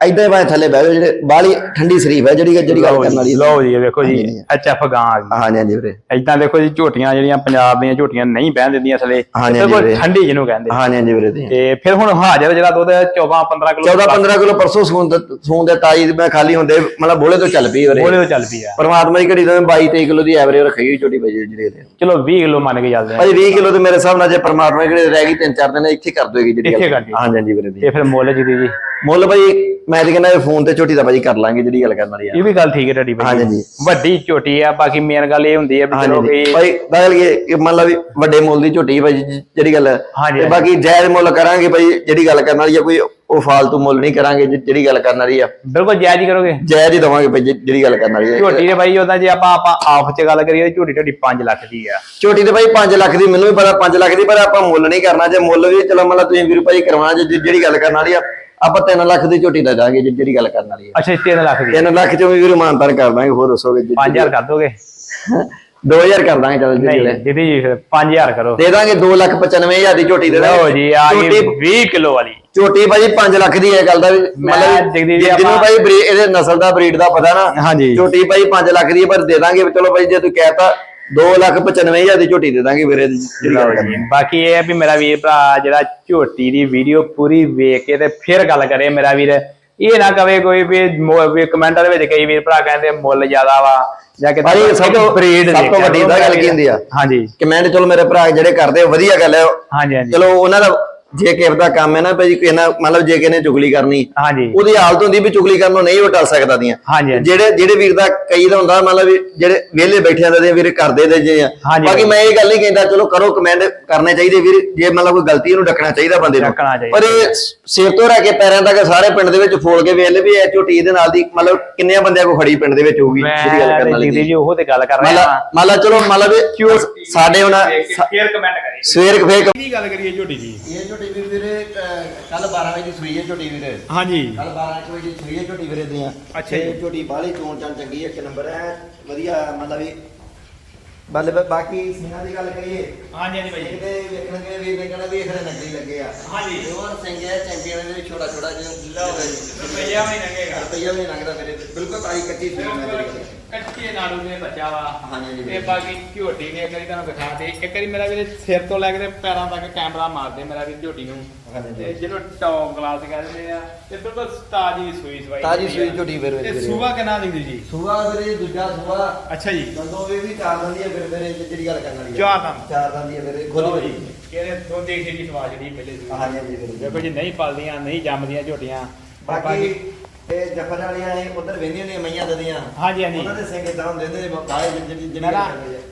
ਐਦਾਂ ਹੀ ਬਾਏ ਥੱਲੇ ਬਹਿ ਜਾਓ ਜਿਹੜੇ ਬਾਹਲੀ ਠੰਡੀ ਸ਼ਰੀਫ ਹੈ ਜਿਹੜੀ ਜਿਹੜੀ ਗੱਲ ਕਰਨ ਵਾਲੀ ਜੀ। ਲਓ ਜੀ ਵੇਖੋ ਜੀ ਐਚ ਐਫ ਗਾਂ ਆ ਗਈ ਹਾਂਜੀ ਹਾਂਜੀ ਵੀਰੇ। ਇਦਾਂ ਦੇਖੋ ਜੀ ਝੋਟੀਆਂ ਜਿਹੜੀਆਂ ਪੰਜਾਬ ਦੀਆਂ ਝੋਟੀਆਂ ਨਹੀਂ ਬਹਿਣ ਦਿੰਦੀਆਂ ਥਲੇ ਹਾਂਜੀ। ਠੰਡੀ ਜਿਹਨੂੰ ਕਹਿੰਦੇ ਹਾਂਜੀ ਹਾਂਜੀ ਵੀਰੇ ਤੇ ਫਿਰ ਹੁਣ ਹਾਜ਼ਰ ਜਿਹੜਾ ਦੁੱਧ 14 15 ਕਿਲੋ 14 15 ਕਿਲੋ ਪਰਸੋਂ ਸੂਨ ਦੇ ਸੂਨ ਦੇ ਤਾਈ ਮੈਂ ਖਾਲੀ ਹੁੰਦੇ ਮਤਲਬ ਬੋਲੇ ਤੋਂ ਚੱਲ ਪਈ ਵੀਰੇ। ਬੋਲੇ ਤੋਂ ਚੱਲ ਪਈ ਆ। ਪਰਮਾਤਮਾ ਦੀ ਘੜੀ ਤੋਂ 22 23 ਕਿਲੋ ਦੀ ਐਵਰੇਜ ਰੱਖੀ ਹੋਈ ਛੋਟੀ ਭਾਈ ਜਿਹੜੀ ਚਲੋ 20 ਕਿਲੋ ਮੰਨ ਕੇ ਚੱਲਦੇ ਆ। ਭਾਈ 20 ਕਿਲੋ ਤੇ ਮੇਰੇ ਹਿਸਾਬ ਨਾਲ ਜੇ ਪਰਮਾਤਮਾ ਦੀ ਘੜੀ ਰਹਿ ਗਈ ਤਿੰਨ ਚਾਰ ਦਿਨ ਇੱਥੇ ਕਰ ਦੋਏਗੀ ਜਿਹੜੀ। ਹਾਂਜੀ ਹਾਂਜੀ ਵੀਰੇ ਤੇ ਫਿਰ ਮੁੱਲ ਜੀ ਦੀ ਮੁੱਲ ਭਾਈ ਮੈਂ ਤੇ ਕਹਿੰਦਾ ਫੋਨ ਤੇ ਝੋਟੀ ਦਾ ਭਾਈ ਕਰ ਲਾਂਗੇ ਜਿਹੜੀ ਗੱਲ ਕਰਨ ਵਾਲੀ ਆ। ਇਹ ਵੀ ਗੱਲ ਠੀਕ ਹੈ ਤੁਹਾਡੀ ਭਾਈ ਹਾਂਜੀ। ਵੱਡੀ ਝੋਟੀ ਆ ਬਾਕੀ ਮੇਨ ਗੱਲ ਇਹ ਹੁੰਦੀ ਹੈ ਵੀ ਚਲੋ ਵੀ ਭਾਈ ਗੱਲ ਕਿ ਮੰਨ ਲਾ ਵੀ ਵੱਡੇ ਮੁੱਲ ਦੀ ਝੋਟੀ ਭਾਈ ਜ- ਜਿਹੜੀ ਗੱਲ ਤੇ ਬਾਕੀ ਜਾਇਜ਼ ਮੁੱਲ ਕਰਾਂਗੇ ਭਾਈ ਜਿਹੜੀ ਗੱਲ ਕਰਨ ਵਾਲੀ ਆ ਕੋਈ ਉਹ ਫਾਲਤੂ ਮੁੱਲ ਨਹੀਂ ਕਰਾਂਗੇ ਜਿਹੜੀ ਗੱਲ ਕਰਨ ਵਾਲੀ ਆ। ਬਿਲਕੁਲ ਜਾਇਜ਼ ਹੀ ਕਰੋਗੇ। ਜਾਇਜ਼ ਹੀ ਦਵਾਂਗੇ ਭਾਈ ਜਿਹੜੀ ਗੱਲ ਕਰਨ ਵਾਲੀ ਆ। ਝੋਟੀ ਦੇ ਭਾਈ ਉਹਦਾ ਜੇ ਆਪਾਂ ਆਪਾਂ ਆਫ ਚ ਗੱਲ ਕਰੀਏ ਝੋਟੀ ਢੋਡੀ 5 ਲੱਖ ਦੀ ਆ। ਝੋਟੀ ਤੇ ਭਾਈ 5 ਲੱਖ ਦੀ ਮੈਨੂੰ ਵੀ ਪਤਾ 5 ਲੱਖ ਦੀ ਪਰ ਆਪਾਂ ਮੁੱਲ ਨਹੀਂ ਕਰਨਾ। ਜੇ ਮੁੱਲ ਵੀ ਚਲੋ ਮਤਲਬ ਤੁਸੀਂ ਵੀਰ ਭਾਈ ਜਿ- ਜਿਹੜੀ ਗੱਲ ਕਰਨ ਵਾਲੀ ਆ ਆਪਾਂ 3 ਲੱਖ ਦੀ ਝੋਟੀ ਦਾ ਦਾਂਗੇ ਜਿ- ਜਿਹੜੀ ਗੱਲ ਕਰਨ ਵਾਲੀ ਆ ਅੱਛਾ 3 ਲੱਖ ਦੀ। 3 ਲੱਖ ਚੋਂ ਵੀ ਵੀਰ ਮਾਨਤਾਰ ਕਰ ਦਾਂਗੇ ਹੋਰ ਦੱਸੋਗੇ ਜੀ। 5000 ਕਰ ਦੋਗੇ? 2000 ਕਰ ਦਾਂਗੇ ਚਲੋ ਜੀ ਦੀਦੀ ਜੀ ਫਿਰ 5000 ਕਰੋ। ਦੇ ਦਾਂਗੇ 2 ਲੱਖ 95000 ਦੀ ਝੋਟੀ ਦੇ ਦਾਂਗੇ। ਲਓ ਜੀ ਆ ਗਈ ਝੋਟੀ 20 ਕਿਲੋ ਵਾਲੀ। ਝੋਟੀ ਭਾਜੀ 5 ਲੱਖ ਦੀ ਹੈ ਗੱਲ ਦਾ ਮਤਲਬ ਜਿਹਨੂੰ ਭਾਈ ਬਰੀ- ਇਹਦੇ ਨਸਲ ਦਾ ਬਰੀਡ ਦਾ ਪਤਾ ਨਾ। ਹਾਂਜੀ। ਝੋਟੀ ਭਾਈ 5 ਲੱਖ ਦੀ ਹੈ, ਪਰ ਦੇ ਦਾਂਗੇ ਚਲੋ ਭਾਈ ਜੇ ਤੂੰ ਕਹਿਤਾ 2 ਲੱਖ 95000 ਦੀ ਝੋਟੀ ਦੇ ਦਾਂਗੇ ਵੀਰੇ ਦੀ ਜਿਹੜੀ ਗੱਲ ਲਓ ਕਰਨੀ। ਜੀ ਬਾਕੀ ਇਹ ਹੈ ਵੀ ਮੇਰਾ ਵੀਰ ਭਰਾ ਜਿਹੜਾ ਝੋਟੀ ਦੀ ਵੀਡੀਓ ਪੂਰੀ ਵੇਖ ਕੇ ਤੇ ਫਿਰ ਗੱਲ ਕਰੇ ਮੇਰਾ ਵੀਰ। ਇਹ ਨਾ ਕਵੇ ਕੋਈ ਵੀ ਮੋ- ਵੀ ਕਮੈਂਟਾਂ ਦੇ ਵਿੱਚ ਕਈ ਵੀਰ ਭਰਾ ਕਹਿੰਦੇ ਮੁੱਲ ਜ਼ਿਆਦਾ ਵਾ ਜਾਂ ਕਿ ਭਾਈ ਸਭ ਤੋਂ ਸਭ ਤੋਂ ਵੱਡੀ ਤਾਂ ਗੱਲ ਕੀ ਹੁੰਦੀ ਆ? ਹਾਂਜੀ। ਕਮੈਂਟ ਚਲੋ ਮੇਰੇ ਭਰਾ ਜਿਹੜੇ ਕਰਦੇ ਆ, ਵਧੀਆ ਗੱਲ ਹੈ ਹਾਂਜੀ ਹਾਂਜੀ। ਚਲੋ ਉਹਨਾਂ ਦਾ ਜੇ ਕਿਸੇ ਦਾ ਕੰਮ ਹੈ ਨਾ ਭਾਈ ਕਿਸੇ ਨਾਲ ਮਤਲਬ ਜੇ ਕਿਸੇ ਨੇ ਚੁਗਲੀ ਕਰਨੀ ਹਾਂਜੀ। ਉਹਦੀ ਹਾਲਤ ਹੁੰਦੀ ਵੀ ਚੁਗਲੀ ਕਰਨ ਨੂੰ ਨਹੀਂ ਉਹ ਟਲ ਸਕਦਾ ਦੀਆਂ। ਹਾਂਜੀ। ਜਿਹੜੇ ਜਿਹੜੇ ਵੀਰ ਦਾ ਕਈ ਦਾ ਹੁੰਦਾ ਮਤਲਬ ਜਿਹੜੇ ਵਿਹਲੇ ਬੈਠੇ ਹੁੰਦੇ ਨੇ ਵੀਰ ਕਰਦੇ ਦੇ ਜੇ ਆ। ਬਾਕੀ ਮੈਂ ਇਹ ਗੱਲ ਨਹੀਂ ਕਹਿੰਦਾ ਚਲੋ ਕਰੋ ਕਮੈਂਟ ਕਰਨੇ ਚਾਹੀਦੇ ਵੀਰ ਜੇ ਮਤਲਬ ਕੋਈ ਗਲਤੀ ਉਹਨੂੰ ਡੱਕਣਾ ਚਾਹੀਦਾ ਬੰਦੇ ਨੂੰ। ਪਰ ਇਹ ਸਿਰ ਤੋਂ ਰਹਿ ਕੇ ਪੈਰਾਂ ਤੱਕ ਸਾਰੇ ਪਿੰਡ ਦੇ ਵਿੱਚ ਫੋਲ ਕੇ ਵੇਖ ਲੈ ਵੀ ਇਹ ਝੋਟੀ ਦੇ ਨਾਲ ਦੀ ਮਤਲਬ ਕਿੰਨਿਆਂ ਬੰਦਿਆਂ ਕੋ ਖੜੀ ਪਿੰਡ ਦੇ ਵਿੱਚ ਹੋਊਗੀ ਜਿਹੜੀ ਗੱਲ ਕਰਨ ਵਾਲੀ ਜੀ ਉਹ ਤੇ ਗੱਲ ਕਰ ਰਿਹਾ ਮਤਲਬ ਮਤਲਬ ਚਲੋ ਮਤਲਬ ਸਾਡੇ ਹੁਣ ਫੇਰ ਕਮੈਂਟ ਕਰੇ ਸਵੇਰ ਫੇਰ ਕੀ ਗੱਲ ਕਰੀਏ ਝੋਟੀ ਦੀ ਇਹ ਝੋਟੀ ਵੀਰ ਵੀਰੇ ਕੱਲ 12 ਵਜੇ ਦੀ ਸੂਈ ਹੈ ਝੋਟੀ ਵੀਰੇ। ਹਾਂਜੀ। ਕੱਲ 12 ਕੁ ਵਜੇ ਦੀ ਸੂਈ ਹੈ ਝੋਟੀ ਵੀਰੇ ਦੀਆਂ। ਅੱਛਾ ਜੀ। ਝੋਟੀ ਬਾਹਲੀ ਚੋਣ ਚਾਂ ਚੰਗੀ ਹੈ ਇੱਕ ਨੰਬਰ ਹੈ। ਵਧੀਆ ਮਤਲਬ ਵੀ ਮਤਲਬ ਬਾਕੀ ਸਿੰਘਾਂ ਦੀ ਗੱਲ ਕਰੀਏ ਹਾਂਜੀ ਹਾਂਜੀ ਭਾਈ। ਇਹਦੇ ਵੇਖਣਗੇ ਵੀਰ ਨੇ ਕਹਿਣਾ ਵੀ ਇਹ ਖਰੇ ਨਕਲੀ ਲੱਗੇ ਆ। ਹਾਂਜੀ। ਹੋਰ ਸਿੰਘ ਹੈ ਚੈਂਪੀਅਨ ਦੇ ਵਿੱਚ ਛੋਟਾ ਛੋਟਾ ਜਿਹਾ। ਰੁਪਈਆ ਵੀ ਲੱਗੇਗਾ ਰੁਪਈਆ ਵੀ ਨਹੀਂ ਲੱਗਦਾ ਮੇਰੇ। ਬਿਲਕੁਲ ਤਾਈ ਕੱਚੀ ਸੂਈ ਮੈਂ ਤੇਰੀ ਕੱਚੇ ਨਾੜੂ ਦੇ ਬੱਚਾ ਵਾ। ਹਾਂਜੀ, ਤੇ ਬਾਕੀ ਝੋਟੀ ਨੇ ਇੱਕ ਵਾਰੀ ਤੁਹਾਨੂੰ ਦਿਖਾ ਦੇ ਇੱਕ ਵਾਰੀ ਮੇਰਾ ਵੀਰੇ ਸਿਰ ਤੋਂ ਲੈ ਕੇ ਤੇ ਪੈਰਾਂ ਤੱਕ ਕੈਮਰਾ ਮਾਰਦੇ ਮੇਰਾ ਵੀ ਝੋਟੀ ਨੂੰ। ਹਾਂਜੀ। ਤੇ ਜਿਹਨੂੰ ਟੌਪ ਗਲਾਸ ਕਹਿੰਦੇ ਆ ਤੇ ਬਿਲਕੁਲ ਤਾਜੀ ਸੂਈ ਸਵਾਈ ਤਾਜ਼ੀ ਹੁੰਦੀ ਸੂਈ ਆ। ਝੋਟੀ ਫਿਰ ਵਿੱਚ ਤੇ ਵੀਰੇ। ਸੂਆ ਕਿੰਨਾ ਦਿੰਦੀ ਜੀ? ਸੂਆ ਵੀਰੇ ਦੂਜਾ ਸੂਆ। ਅੱਛਾ ਜੀ। ਦੰਦੋਂ ਵੀ ਵੀ ਚਾਰ ਦੰਦੀ ਹੈ ਫਿਰ ਮੇਰੇ ਜਿਹੜੀ ਗੱਲ ਕਰਨ ਵਾਲੀ ਹੈ। ਚਾਰ ਦੰਦ। ਚਾਰ ਦੰਦੀ ਹੈ ਖੋਲੀ ਬੜੀ ਜੀ ਕਿਹੜੇ ਦੋ ਦੇਖ ਜੀ ਸਵਾਜ ਜਿਹੜੀ ਪਹਿਲੇ ਸੂਈ। ਹਾਂਜੀ ਹਾਂਜੀ ਵੀਰੇ ਦੇਖੋ ਜੀ ਨਹੀਂ ਪਲਦੀਆਂ ਨਹੀਂ ਜੰਮਦੀਆਂ ਝੋਟੀਆਂ। ਬਾਕੀ ਇਹ ਜਫਰ ਵਾਲੀਆਂ ਨੇ ਉਧਰ ਵੇਂਦੀਆਂ ਨੇ ਮਈਆਂ ਦਦੀਆਂ ਹਾਂਜੀ ਹਾਂਜੀ ਉਹਨਾਂ ਦੇ ਸਿੰਘ ਇਦਾਂ ਹੁੰਦੇ ਨੇ ਬਾਏ ਜਿਹੜੀ ਜਿਹੜੀ ਮੇਰਾ।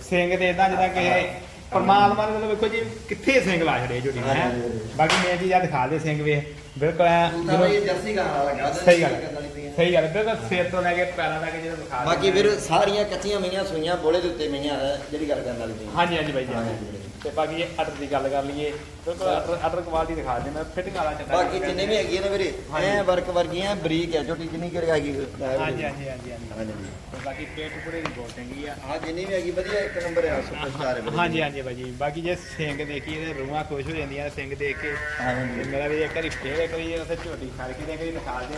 ਸਿੰਘ ਤੇ ਇਦਾਂ ਜਿੱਦਾਂ ਕਿ ਪਰਮਾਤਮਾ ਨੇ ਮਤਲਬ ਵੇਖੋ ਜੀ ਕਿੱਥੇ ਸਿੰਘ ਲਾ ਛੜੇ ਨੇ ਹੈਂ। ਬਾਕੀ ਮੈਂ ਜੀ ਜਦ ਦਿਖਾ ਦੇ ਸਿੰਘ ਵੇ ਬਿਲਕੁਲ ਐਂ ਜਰਸੀ ਗਾਂ ਵਾਲਾ ਗਾ ਸਹੀ ਗੱਲ। ਸਹੀ ਗੱਲ ਬਿਲਕੁਲ ਸਿਰ ਤੋਂ ਲੈ ਕੇ ਪੈਰਾਂ ਤੱਕ ਜਦੋਂ ਦਿਖਾ ਬਾਕੀ ਫਿਰ ਸਾਰੀਆਂ ਕੱਚੀਆਂ ਮਈਆਂ ਸੂਈਆਂ ਬੋਲੇ ਦੇ ਉੱਤੇ ਮਈਆਂ ਜਿਹੜੀ ਗੱਲ ਕਰਨ ਵਾਲੀ ਹਾਂਜੀ ਹਾਂਜੀ ਬਾਈ ਜੀ। ਤੇ ਬਾਕੀ ਇਹ ਅਟਰ ਦੀ ਗੱਲ ਕਰ ਲਈਏ। ਬਿਲਕੁਲ ਅਟਰ ਅਟਰ ਕੁਆਲਿਟੀ ਦਿਖਾ ਦੇ ਮੈਂ ਫਿਟਿੰਗ ਵਾਲਾ ਚੱਟਾ ਬਾਕੀ ਜਿੰਨੇ ਵੀ ਹੈਗੀਆਂ ਨੇ ਵੀਰੇ। ਐ ਵਰਕ ਵਰਗੀਆਂ ਬਰੀਕ ਹੈ ਛੋਟੀ ਜਿੰਨੀ ਕਰ ਹੈਗੀ ਹਾਂਜੀ ਹਾਂਜੀ ਹਾਂਜੀ ਹਾਂਜੀ। ਬਾਕੀ ਪੇਟ ਪੂਰੇ ਦੀ ਬਹੁਤ ਚੰਗੀ ਆ। ਹਾਂ ਜਿੰਨੀ ਵੀ ਹੈਗੀ ਵਧੀਆ ਇੱਕ ਨੰਬਰ ਹੈ ਸੁਪਰ ਸਟਾਰ ਹੈ ਹਾਂਜੀ ਹਾਂਜੀ ਬਾਈ ਜੀ ਬਾਕੀ ਜੇ ਸਿੰਘ ਦੇਖੀਏ ਤੇ ਰੂਹਾਂ ਖੁਸ਼ ਹੋ ਜਾਂਦੀਆਂ ਸਿੰਘ ਦੇਖ ਕੇ। ਮੇਰਾ ਵੀ ਇੱਕ ਵਾਰੀ ਫੇਰ ਇੱਕ ਵਾਰੀ ਉੱਥੇ ਝੋਟੀ ਖੜ ਕੇ ਇੱਕ ਵਾਰੀ ਨਿਕਾਲ ਦੇ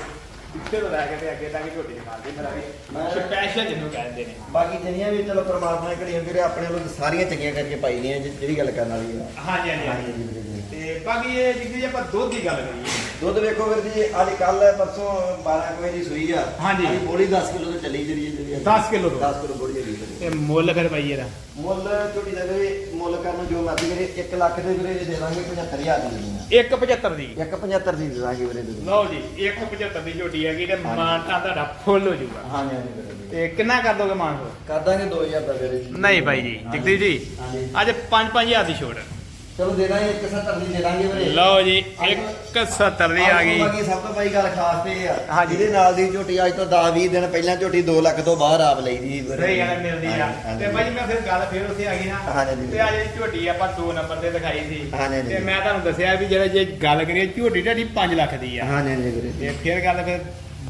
ਪਿੱਛੇ ਤੋਂ ਲੈ ਕੇ ਤੇ ਅੱਗੇ ਤੱਕ ਝੋਟੀ ਨਿਕਾਲ ਦੇ ਮੇਰਾ ਵੀ। ਮੈਂ- ਸਪੈਸ਼ਲ ਜਿਹਨੂੰ ਕਹਿੰਦੇ ਨੇ। ਬਾਕੀ ਜਿੰਨੀਆਂ ਵੀ ਚਲੋ ਪ੍ਰਮਾਤਮਾ ਨੇ ਘੜੀਆਂ ਵੀਰੇ ਆਪਣੇ ਵੱਲੋਂ ਸਾਰੀਆਂ ਚੰਗੀਆਂ ਕਰਕੇ ਪਾਈ ਦੀਆਂ ਜਿਹੜੀ ਗੱਲ ਕਰਨ ਵਾਲੀ ਹੈ ਹਾਂਜੀ ਹਾਂਜੀ ਹਾਂਜੀ। ਤੇ ਬਾਕੀ ਇਹ ਜਿੱਦੀ ਜੇ ਆਪਾਂ ਦੁੱਧ ਦੀ ਗੱਲ ਕਰੀਏ। ਦੁੱਧ ਵੇਖੋ ਵੀਰ ਜੀ ਅੱਜ ਕੱਲ ਪਰਸੋਂ 12 ਕੁ ਵਜੇ ਦੀ ਸੂਈ ਆ। ਹਾਂਜੀ। ਅੱਜ ਬੋਲੀ 10 ਕਿਲੋ ਤੋਂ ਚੱਲੀ ਜਿਹੜੀ ਜਿਹੜੀ 10 ਕਿਲੋ ਤੋਂ। 10 ਕਿਲੋ ਬੋਲੀ ਵੀਰੇ। ਤੇ ਮੁੱਲ ਫਿਰ ਪਾਈ ਇਹਦਾ। ਮੁੱਲ ਝੋਟੀ ਦਾ ਵੀਰੇ ਮੁੱਲ ਕਰਨ ਜੋ ਮਰਜ਼ੀ ਵੀਰੇ 1 ਲੱਖ ਦੇ ਵੀਰੇ ਦੇ ਦਾਂਗੇ 75000 ਦੀ ਦੇਣੀ 175 ਦੀ। ਆ 175 ਦੀ ਦੇ ਦਾਂਗੇ ਵੀਰੇ ਦੇ। ਲਓ ਜੀ 175 ਦੀ ਝੋਟੀ ਹੈਗੀ ਤੇ ਮਾਨਤਾ ਤੁਹਾਡਾ ਫੁੱਲ ਹੋ ਜਾਊਗਾ। ਹਾਂਜੀ ਹਾਂਜੀ ਵੀਰੇ ਜੀ। ਤੇ ਕਿੰਨਾ ਕਰ ਦੋਗੇ ਮਾਨ ਹੋ ਕਰ ਦਾਂਗੇ 2000 ਦਾ ਵੀਰੇ ਜੀ। ਨਹੀਂ ਬਾਈ ਜੀ ਜਗਦੀਪ ਜੀ ਹਾਂਜੀ। ਅੱਜ 5-5000 ਦੀ ਛੋੜ ਚਲੋ ਦੇ ਦਾਂਗੇ 170 ਦੀ ਦੇ ਦਾਂਗੇ ਵੀਰੇ। ਲਓ ਜੀ 170 ਦੀ ਆ ਗਈ ਬਾਕੀ ਸਭ ਤੋਂ ਭਾਈ ਗੱਲ ਖਾਸ ਤੇ ਇਹ ਆ ਹਾਂਜੀ। ਜਿਹਦੇ ਨਾਲ ਦੀ ਝੋਟੀ ਅੱਜ ਤੋਂ 10 20 ਦਿਨ ਪਹਿਲਾਂ ਝੋਟੀ 2 ਲੱਖ ਤੋਂ ਬਾਹਰ ਆਪ ਲਈ ਦੀ। ਸਹੀ ਗੱਲ ਹੈ, ਮਿਲਦੀ ਆ ਹਾਂਜੀ, ਤੇ ਭਾਈ ਮੈਂ ਫਿਰ ਗੱਲ ਫਿਰ ਉੱਥੇ ਆ ਗਈ ਨਾ ਹਾਂਜੀ। ਤੇ ਆ ਜਿਹੜੀ ਝੋਟੀ ਆਪਾਂ 2 ਨੰਬਰ ਤੇ ਦਿਖਾਈ ਸੀ ਹਾਂਜੀ। ਤੇ ਮੈਂ ਤੁਹਾਨੂੰ ਦੱਸਿਆ ਵੀ ਜਿਹੜਾ ਜੇ ਗੱਲ ਕਰੀਏ ਝੋਟੀ ਢਾਡੀ 5 ਲੱਖ ਦੀ ਆ ਹਾਂਜੀ ਹਾਂਜੀ ਵੀਰੇ ਤੇ ਫਿਰ ਗੱਲ ਫਿਰ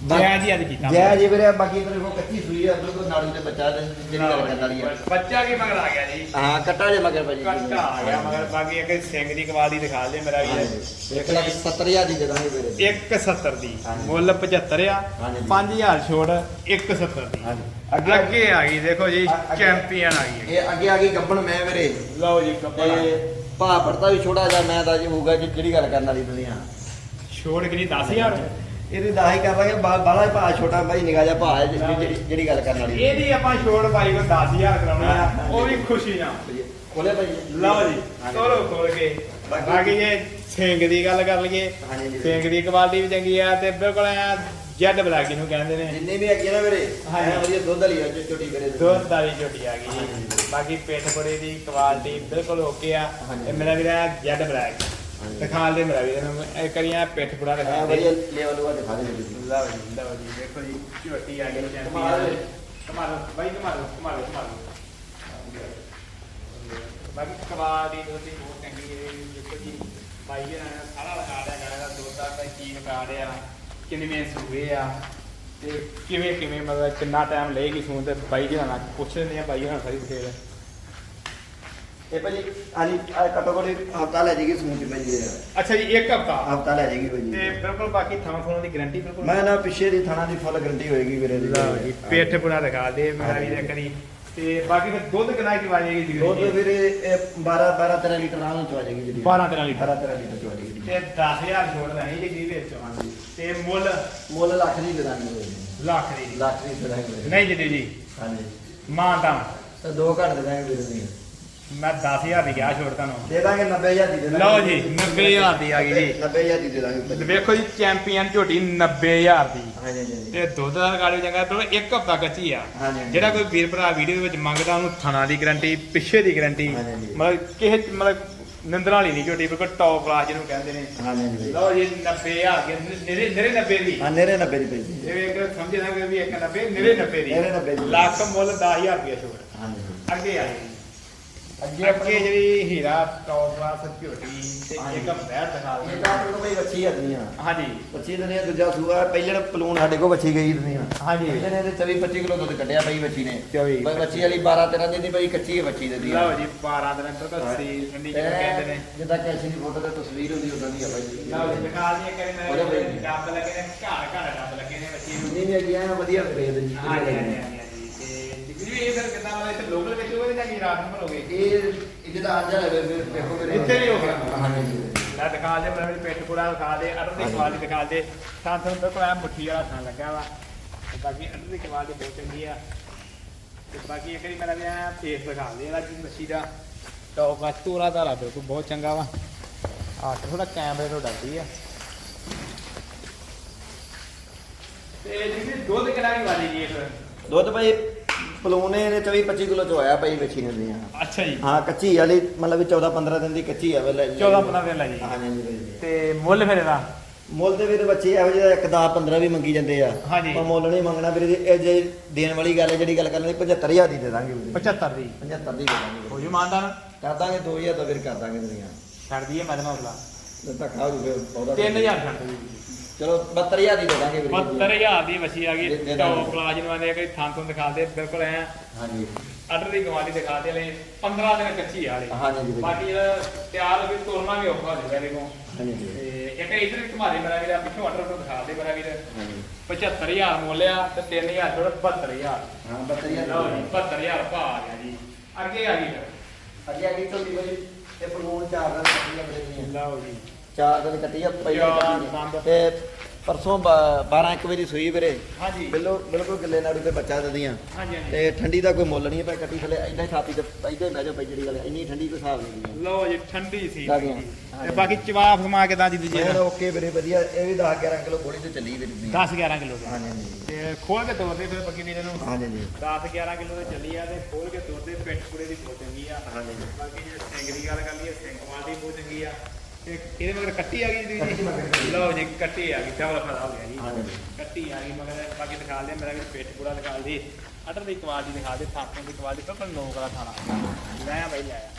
ਜੈ ਜੀ ਅੱਜ ਕੀਤਾ। ਜੈ ਜੀ ਵੀਰੇ ਬਾਕੀ ਤੇਰੇ ਕੋਲ ਕੱਚੀ ਸੂਈ ਆ ਬਿਲਕੁਲ ਨਾੜੂ ਦੇ ਬੱਚਾ ਦੇ ਜਿਹੜੀ ਗੱਲ ਕਰਨ ਵਾਲੀ ਆ। ਬੱਚਾ ਕੀ ਮਗਰ ਆ ਗਿਆ ਜੀ? ਹਾਂ ਕੱਟਾ ਜੇ ਮਗਰ ਭਾਜੀ। ਕੱਟਾ ਆ ਗਿਆ ਮਗਰ। ਬਾਕੀ ਇੱਕ ਸਿੰਘ ਦੀ ਕਵਾਲੀ ਦਿਖਾ ਦੇ ਮੇਰਾ ਵੀ 1 ਲੱਖ 70000 ਦੀ ਦੇ ਦਾਂਗੇ ਵੀਰੇ। 170 ਦੀ। ਮੁੱਲ 75 ਆ। ਹਾਂਜੀ। 5000 ਛੋੜ 170 ਦੀ। ਹਾਂਜੀ। ਅੱਗੇ ਆ ਗਈ ਦੇਖੋ ਜੀ ਚੈਂਪੀਅਨ ਆ ਗਈ। ਇਹ ਅੱਗੇ ਆ ਗਈ ਗੱਬਣ ਮੈਂ ਵੀਰੇ। ਲਓ ਜੀ ਤੇ ਭਾ ਪੜਤਾ ਵੀ ਛੋਟਾ ਜਿਹਾ ਮੈਂ ਤਾਂ ਜੀ ਹੋਊਗਾ ਜੀ ਜਿਹੜੀ ਗੱਲ ਕਰਨ ਵਾਲੀ ਦੁਨੀਆ। ਛੋੜ ਕਿੰਨੀ 10000 ਇਹਦੀ ਦਾਹੀ ਕਰ ਲਾਂਗੇ ਬਾਲਾ ਭਾ ਛੋਟਾ ਭਾਈ ਨਿਗਾਹ ਜਿਹਾ ਭਾ ਹੈ ਜਿਹੜੀ- ਗੱਲ ਕਰਨ ਵਾਲੀ ਇਹਦੀ ਆਪਾਂ ਛੋੜ ਪਾਈ ਕੋ 10000 ਕਰਾਉਣੀ ਉਹ ਵੀ ਖੁਸ਼ੀ ਨਾਲ ਖੋਲੇ ਭਾਈ ਲਓ ਜੀ। ਤੋਰੋ ਖੋਲ ਕੇ ਬਾਕੀ- ਜੇ ਸਿੰਘ ਦੀ ਗੱਲ ਕਰ ਲਈਏ ਜੀ। ਸਿੰਘ ਦੀ ਕੁਆਲਿਟੀ ਵੀ ਚੰਗੀ ਆ ਤੇ ਬਿਲਕੁਲ ਐ ਜੈਡ ਬਲੈਕ ਨੂੰ ਕਹਿੰਦੇ ਨੇ ਜਿੰਨੇ ਵੀ ਹੈਗੇ ਨਾ ਹਾਂਜੀ। ਐਂ ਵਧੀਆ ਦੁੱਧ ਵਾਲੀ ਆ ਜੋ ਛੋਟੀ ਕਰੇ ਦੁੱਧ ਵਾਲੀ ਝੋਟੀ ਆ ਗਈ। ਜੀ ਬਾਕੀ ਪਿੱਠ ਬੜੇ ਦੀ ਕੁਆਲਿਟੀ ਬਿਲਕੁਲ ਓਕੇ ਆ। ਤੇ ਮੇਰਾ ਵੀਰਾ ਜੈਡ ਬਲੈਕ। ਦਿਖਾ ਦੇ ਮੇਰਾ ਵੀਰ ਨੂੰ ਇਹ ਕਰੀਆਂ ਪਿੱਠ ਐਂ ਦਿਖਾ ਵਧੀਆ ਦੇ ਲੈਵਲ ਉਹ ਦਿਖਾ ਦੇ ਜੀ ਲਓ ਜੀ ਲਓ ਜੀ ਦੇਖੋ ਜੀ ਝੋਟੀ ਆ ਗਈ ਕਮਾਲ। ਚੈਂਪੀਅਨ ਕਮਾਲ ਬਾਈ ਕਮਾਲ ਕਮਾਲ ਕਮਾਲ ਬਾਕੀ ਕੁਆਲਿਟੀ ਦੋਦੀ ਬਹੁਤ ਚੰਗੀ ਹੈ ਦੇਖੋ ਜੀ ਬਾਈ ਜੀ ਨੇ ਸਾਰਾ ਲਗਾ ਦਿਆ ਗਾਣਾ ਦਾ ਦਾ ਕੋਈ ਚੀਜ਼ ਲਗਾ ਕਿੰਨੇ ਸੂਏ ਆ ਤੇ ਕਿਵੇਂ ਕਿਵੇਂ ਮਤਲਬ ਕਿੰਨਾ ਟਾਈਮ ਲਏਗੀ ਸੂਣ ਤੇ ਬਾਈ ਜੀ ਨਾਲ ਪੁੱਛ ਲੈਂਦੇ ਆ ਬਾਈ ਜੀ ਨਾਲ ਸਾਰੀ ਡਿਟੇਲ ਇਹ ਭਾਜੀ ਘੱਟੋ ਘੱਟ ਹਫਤਾ ਲੈ ਜਾਏਗੀ ਸੂਣ ਚ ਭਾਜੀ ਅੱਛਾ ਜੀ ਇੱਕ ਹਫਤਾ? ਹਫਤਾ ਲੈ ਜਾਏਗੀ ਤੇ ਭਾਜੀ ਬਿਲਕੁਲ ਬਾਕੀ ਥਾਂ ਥਾਂ ਦੀ ਗਾਰੰਟੀ ਬਿਲਕੁਲ? ਮੈਂ ਨਾ ਪਿੱਛੇ ਦੀ ਥਾਣਾ ਦੀ ਫੁੱਲ ਗਰੰਟੀ ਹੋਏਗੀ ਵੀਰੇ ਦੀ। ਲਓ ਜੀ ਪੇਠ ਪੁਣਾ ਦਿਖਾ ਦੇ ਮੇਰਾ ਵੀ ਕਰੀ ਤੇ ਬਾਕੀ ਫਿਰ ਦੁੱਧ ਕਿੰਨਾ ਕਿ ਵਾਜੇਗੀ ਜੀ ਦੁੱਧ ਵੀਰੇ ਇਹ 12 12 13 ਲੀਟਰ ਆਰਾਮ ਚ ਆ ਜਾਏਗੀ ਜੀ 12 13 ਲੀਟਰ। 12 13 ਲੀਟਰ ਚ ਆ ਜਾਏਗੀ ਤੇ 10000 ਛੋੜ ਲੈਣੀ ਜੀ ਗਰੀਬ ਵਿੱਚ। ਹਾਂਜੀ। ਤੇ ਮੁੱਲ? ਮੁੱਲ ਲੱਖ ਦੀ ਦੇ। ਲੱਖ ਦੀ। ਜੀ। ਲੱਖ ਦੀ ਦੇ ਦਾਂਗੇ ਵੀਰੇ। ਨਹੀਂ ਜੀ ਜੀ। ਹਾਂਜੀ। ਮਾਂ ਤਾਂ ਦੋ ਘੱਟ ਦੇ ਦਾਂਗੇ ਵੀਰੇ ਦੀ। ਮੈਂ 10000 ਦੀ ਕਿਹਾ ਛੋੜ ਤੁਹਾਨੂੰ। ਦੇ ਦਾਂਗੇ 90000 ਦੀ ਦੇ ਦਾਂਗੇ। ਲਓ ਜੀ 90000 ਦੀ ਆ ਗਈ ਜੀ। 90000 ਦੀ ਦੇ ਦਾਂਗੇ ਵੇਖੋ ਜੀ ਚੈਂਪੀਅਨ ਝੋਟੀ 90000 ਦੀ। ਹਾਂਜੀ ਹਾਂਜੀ ਤੇ ਦੁੱਧ ਦਾ ਰਿਕਾਰਡ ਚੰਗਾ ਤੇ ਇੱਕ ਹਫਤਾ ਕੱਚੀ ਆ। ਜਿਹੜਾ ਕੋਈ ਵੀਰ ਭਰਾ ਵੀਡੀਓ ਦੇ ਵਿੱਚ ਮੰਗਦਾ ਉਹਨੂੰ ਥਣਾ ਦੀ ਗਾਰੰਟੀ ਪਿੱਛੇ ਦੀ ਗਾਰੰਟੀ। ਮਤਲਬ ਕਿਸੇ ਮਤਲਬ ਨਿੰਦਰਾਂ ਵਾਲੀ ਨਹੀਂ ਝੋਟੀ ਬਿਲਕੁਲ ਟੌਪ ਕਲਾਸ ਜਿਹਨੂੰ ਕਹਿੰਦੇ ਨੇ। ਹਾਂਜੀ ਹਾਂਜੀ ਲਓ ਜੀ 90000 ਦੀ ਨਿਰੇ ਨਿਰੇ 90 ਦੀ। ਹਾਂ ਨੇਰੇ 90 ਦੀ ਪਈ। ਇਹ ਇੱਕ ਸਮਝੇ ਨਾ ਕਿ ਵੀ ਇੱਕ 90 ਨਿਰੇ 90 ਦੀ। ਨਿਰੇ 90 ਦੀ। ਲੱਖ ਮੁੱਲ 10000 ਰੁਪਏ ਛੋੜ ਹਾਂਜੀ। ਅੱਗੇ ਆ ਜੀ। ਅੱਗੇ ਅੱਗੇ ਜਿਹੜੀ ਹੀਰਾ ਟੌਪ ਕਲਾਸ ਝੋਟੀ ਤੇ ਹਾਂਜੀ। ਇੱਕ ਬਹਿਰ ਦਿਖਾ ਇਹ ਦਿੰਦੇ ਤਾਂ ਆਪਣੇ ਕੋਲ ਭਾਈ ਵੱਛੀ ਆ। ਦੁਨੀਆ ਹਾਂਜੀ। ਵੱਛੀ ਦੁਨੀਆ ਦੂਜਾ ਸੂਆ ਪਹਿਲੇ ਪਲੂਣ ਸਾਡੇ ਕੋਲ ਵੱਛੀ ਗਈ ਦੁਨੀਆ ਹਾਂਜੀ। ਪਹਿਲੇ ਨੇ ਤੇ 24 25 ਕਿਲੋ ਦੁੱਧ ਕੱਢਿਆ ਭਾਈ ਵੱਛੀ ਨੇ। 24 ਬਈ ਵੱਛੀ ਵਾਲੀ 12 13 ਦਿਨ ਦੀ ਭਾਈ ਕੱਚੀ ਹੈ ਵੱਛੀ ਦੀ ਲਓ ਜੀ 12 ਦਿਨ ਤੱਕ ਸੀ ਠੰਡੀ ਜਿਹਨੂੰ ਕਹਿੰਦੇ ਨੇ। ਜਿੱਦਾਂ ਕੈਸੀ ਦੀ ਫੋਟੋ ਤੇ ਤਸਵੀਰ ਹੁੰਦੀ ਉਦਾਂ ਦੀ ਆ ਲਓ ਜੀ ਦਿਖਾ ਦਈਏ ਕਰੇ ਉਹਦੇ ਮੇਰੇ ਵਿੱਚ। ਡੱਬ ਲੱਗੇ ਨੇ ਘਰ ਘਰ ਡੱਬ ਲੱਗੇ ਨੇ ਬੱਚੀ ਨੂੰ। ਨਹੀਂ ਨਹੀਂ ਅੱਗੇ ਐਨ ਵਧੀਆ ਫਰੇਦ ਜੀ ਹਾਂਜੀ ਹਾਂਜੀ ਤੇ ਵੀ ਇਹ ਫਿਰ ਕਿਦਾਂ ਵਾਲਾ ਇੱਥੇ ਲੋਕਲ ਵਿੱਚ ਹੋਵੇ ਜਾਂ ਕੀ ਰਾਤ ਨੂੰ ਭਰੋਗੇ ਇਹ ਇਹਦਾ ਅੱਜ ਵਾਲੇ ਵੇਖੋ ਵੀਰੇ ਇੱਥੇ ਵੀ ਹੋ ਗਿਆ। ਹਾਂਜੀ। ਲੈ ਦਿਖਾ ਦੇ ਮੇਰੇ ਪਿੱਠ ਪੂਰਾ ਦਿਖਾ ਦੇ ਅਰਧ ਦੀ ਕੁਆਲਿਟੀ ਦਿਖਾ ਦੇ। ਥਾਂ ਥਾਂ ਬਿਲਕੁਲ ਐ ਮੁੱਠੀ ਵਾਲਾ ਥਾਂ ਲੱਗਾ ਵਾ। ਤੇ ਬਾਕੀ ਅਰਧ ਦੀ ਕੁਆਲਿਟੀ ਬਹੁਤ ਚੰਗੀ ਆ। ਤੇ ਬਾਕੀ ਇੱਕ ਵਾਰੀ ਮੇਰਾ ਵੀ ਐ ਫੇਸ ਦਿਖਾ ਦੇ ਇਹਦਾ ਜੀ ਮੱਛੀ ਦਾ ਟੌਪ ਆ। ਤੋਰਾ ਧਾਰਾ ਬਿਲਕੁਲ ਬਹੁਤ ਚੰਗਾ ਵਾ। ਆ ਥੋੜਾ ਕੈਮਰੇ ਤੋਂ ਡਰਦੀ ਆ। ਤੇ ਜਿਹੜੀ ਦੁੱਧ ਕਿੰਨਾ ਕੀ ਵਾਲੀ ਜੀ ਇੱਕ ਦੁੱਧ ਭਾਈ ਪਲੂਨੇ ਨੇ 24 25 ਕਿਲੋ ਚ ਆਇਆ ਭਾਈ ਬੱਚੀ ਨੇ ਦੀਆਂ ਅੱਛਾ ਜੀ। ਹਾਂ ਕੱਚੀ ਵਾਲੀ ਮਤਲਬ ਵੀ 14 15 ਦਿਨ ਦੀ ਕੱਚੀ ਆ ਵੇਲੇ 14 15 ਦਿਨ ਲੈ ਜੀ ਹਾਂਜੀ ਭਾਈ ਤੇ ਮੁੱਲ ਫਿਰ ਇਹਦਾ? ਮੁੱਲ ਤੇ ਵੀਰੇ ਬੱਚੇ ਇਹੋ ਜਿਹੇ ਇੱਕ 10 15 ਵੀ ਮੰਗੀ ਜਾਂਦੇ ਆ। ਹਾਂਜੀ। ਪਰ ਮੁੱਲ ਨਹੀਂ ਮੰਗਣਾ ਵੀਰੇ ਜੀ, ਇਹ ਜੇ ਦੇਣ ਵਾਲੀ ਗੱਲ ਹੈ ਜਿਹੜੀ ਗੱਲ ਕਰਨੀ 75000 ਦੀ ਦੇ ਦਾਂਗੇ ਵੀਰੇ 75 ਦੀ? 75 ਦੀ ਦੇ ਦਾਂਗੇ ਹੋ ਜੂ ਮਾਨਦਾਨ ਕਰ ਦਾਂਗੇ 2000 ਤਾਂ ਫਿਰ ਕਰ ਦਾਂਗੇ ਦੁਨੀਆ ਛੱਡ ਦਈਏ ਮੈਂ ਤਾਂ ਮਸਲਾ ਜਦ ਤੱਕ ਖਾਓ ਫਿਰ ਉਹਦਾ 3000 ਛੱਡ ਦਈਏ। ਚਲੋ 72000 ਦੀ ਦੇ ਦਾਂਗੇ ਵੀਰੇ ਜੀ। 72000 ਦੀ ਵਸੀ ਆ ਦੇ- ਗਈ ਦੇ ਦਾਂਗੇ। ਟੌਪ ਕਲਾਸ ਨੂੰ ਆਂਦੇ ਕਿ ਥਾਂ ਤੋਂ ਦਿਖਾ ਦੇ ਬਿਲਕੁਲ ਐ। ਹਾਂਜੀ। ਆਰਡਰ ਦੀ ਗਵਾਲੀ ਦਿਖਾ ਦੇ ਲੈ 15 ਦਿਨ ਕੱਚੀ ਆ ਵਾਲੀ ਹਾਂਜੀ ਬਾਕੀ ਜਿਹੜਾ ਤਿਆਰ ਕੇ ਤੋਰਨਾ ਵੀ ਔਖਾ ਹੋ ਇਹਦੇ ਕੋਲ। ਹਾਂਜੀ ਜੀ ਤੇ ਇੱਕ ਇਧਰ ਵੀ ਘੁਮਾ ਦੇ ਮੇਰਾ ਵੀਰ ਪਿੱਛੋਂ ਆਰਡਰ ਤੋਂ ਦਿਖਾ ਦੇ ਮੇਰਾ ਵੀਰ। ਹਾਂਜੀ। 75000 ਮੁੱਲ ਆ ਤੇ 3000 ਥੋੜਾ 72000 ਹਾਂ 72000 ਲਓ ਜੀ 72000 ਭਾ ਆ ਗਿਆ ਜੀ। ਅੱਗੇ ਆ ਗਈ ਫਿਰ। ਅੱਗੇ ਅੱਗੇ ਚੱਲਦੀ ਬਾਈ ਇਹ ਪਲੂਨ ਚਾਰ ਦਿਨ ਕੱਟੀ ਆ ਵੀਰੇ ਦੀਆਂ ਲਓ ਜੀ। ਚਾਰ ਦਿਨ ਕੱਟੀ ਆ ਪਹਿਲਾਂ ਚਾਰ ਦੰਦ। ਤੇ ਪਰਸੋਂ 12 1 ਵਜੇ ਸੂਈ ਵੀਰੇ। ਹਾਂਜੀ। ਬਿਲਕੁਲ ਬਿਲਕੁਲ ਗਿੱਲੇ ਨਾੜੂ ਤੇ ਬੱਚਾ ਦਦੀਆਂ। ਹਾਂਜੀ ਹਾਂਜੀ। ਤੇ ਠੰਡੀ ਦਾ ਕੋਈ ਮੁੱਲ ਨਹੀਂ ਹੈ ਭਾਈ ਕੱਟੀ ਥਲੇ ਐਦਾਂ ਹੀ ਛਾਤੀ ਤੇ ਐਦਾਂ ਹੀ ਬਹਿ ਜਾ ਭਾਈ ਜਿਹੜੀ ਗੱਲ ਹੈ, ਇੰਨੀ ਠੰਡੀ ਕੋਈ ਹਿਸਾਬ ਨਹੀਂ ਹੈ ਲਓ ਜੀ ਠੰਡੀ ਸੀ। ਲੱਗੀਆਂ। ਤੇ ਬਾਕੀ ਚਵਾਫ ਸਮਾ ਕਿਦਾਂ ਦੀ ਦੂਜੀ ਇਹ ਓਕੇ ਵੀਰੇ ਵਧੀਆ। ਇਹ ਵੀ 10 11 ਕਿਲੋ ਬੋਲੀ ਤੇ ਚੱਲੀ ਵੀਰੇ ਦੀ 10 11 ਕਿਲੋ ਦੇ। ਹਾਂਜੀ ਹਾਂਜੀ। ਤੇ ਖੋਲ ਕੇ ਤੋਰਦੇ ਫਿਰ ਬੱਕੀ ਵੀਰੇ ਨੂੰ। ਹਾਂਜੀ ਜੀ 10 11 ਕਿਲੋ ਤੇ ਚੱਲੀ ਆ ਤੇ ਖੋਲ ਕੇ ਤੋਰਦੇ ਪਿੱਠ ਪੂਰੇ ਦੀ ਬਹੁਤ ਚੰਗੀ ਆ। ਹਾਂਜੀ ਜੀ ਬਾਕੀ ਜੇ ਦੀ ਗੱਲ ਕਰ ਲਈਏ ਸਿੰਘ ਕੁਆਲਿਟੀ ਬਹੁਤ ਚੰਗੀ ਆ। ਇਹਦੇ ਮਗਰ ਕੱਟੀ ਆ ਗਈ ਕੱਟੀ ਜੀ ਕੱਟੀ। ਲਓ ਜੀ ਕੱਟੀ ਆ ਗਈ ਚਾਵਲ ਫਾਇਦਾ ਹੋ ਗਿਆ ਜੀ। ਕੱਟੀ ਆ ਗਈ ਮਗਰ ਬਾਕੀ ਦਿਖਾ ਦੇ ਮੇਰਾ ਵੀ ਪਿੱਠ ਪੂਰਾ ਦਿਖਾ ਦੇ ਅਟਰ ਦੀ ਕੁਆਲਿਟੀ ਦਿਖਾ ਦੇ ਥਾਪਾਂ ਦੀ ਕੁਆਲਿਟੀ ਬਿਲਕੁਲ ਨੋਕ ਵਾਲਾ ਖਾਣਾ। ਲੈ ਆ ਬਾਈ ਲੈ ਆ।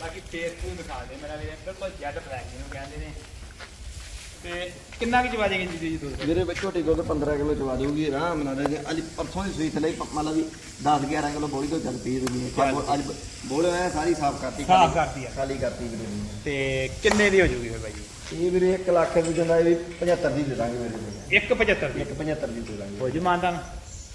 ਬਾਕੀ ਫੇਸਬੁੱਕ ਦਿਖਾ ਦੇ ਮੇਰਾ ਵੀ ਬਿਲਕੁਲ ਜੈਡ ਫਲੈਗ ਜਿਹਨੂੰ ਕਹਿੰਦੇ ਨੇ। ਤੇ ਕਿੰਨਾ ਕੁ ਜਾਏਗੀ ਜੀ ਜੀ ਦੁੱਧ ਵੀਰੇ ਵਿੱਚ ਛੋਟੀ ਦੁੱਧ 15 ਕਿਲੋ ਚਵਾ ਦਊਗੀ ਆਰਾਮ ਨਾਲ ਜੇ। ਅੱਜ ਪਰਸੋਂ ਦੀ ਸੂਈ ਥਲੇ ਮਤਲਬ ਵੀ 10 11 ਕਿਲੋ ਬੋਲੀ ਤੋਂ ਚੱਲ ਪਈ ਦੁਨੀਆ। ਚੱਲ ਅੱਜ ਬੋਲੇ ਮੈਂ ਸਾਰੀ ਸਾਫ਼ ਕਰਤੀ ਸਾਫ਼ ਕਰਤੀ ਆ। ਖਾਲੀ ਕਰਤੀ ਵੀਰੇ। ਤੇ ਕਿੰਨੇ ਦੀ ਹੋ ਜੂਗੀ ਫਿਰ ਬਾਈ? ਇਹ ਵੀਰੇ 1 ਲੱਖ ਦੀ ਜਾਂਦਾ ਇਹ ਵੀ 75 ਦੀ ਦੇ ਦਾਂਗੇ ਵੀਰੇ ਦੀ 175 ਦੀ? ਇੱਕ 75 ਦੀ ਦੇ ਦਾਂਗੇ। ਹੋ ਜੀ ਮਾਨਤਾ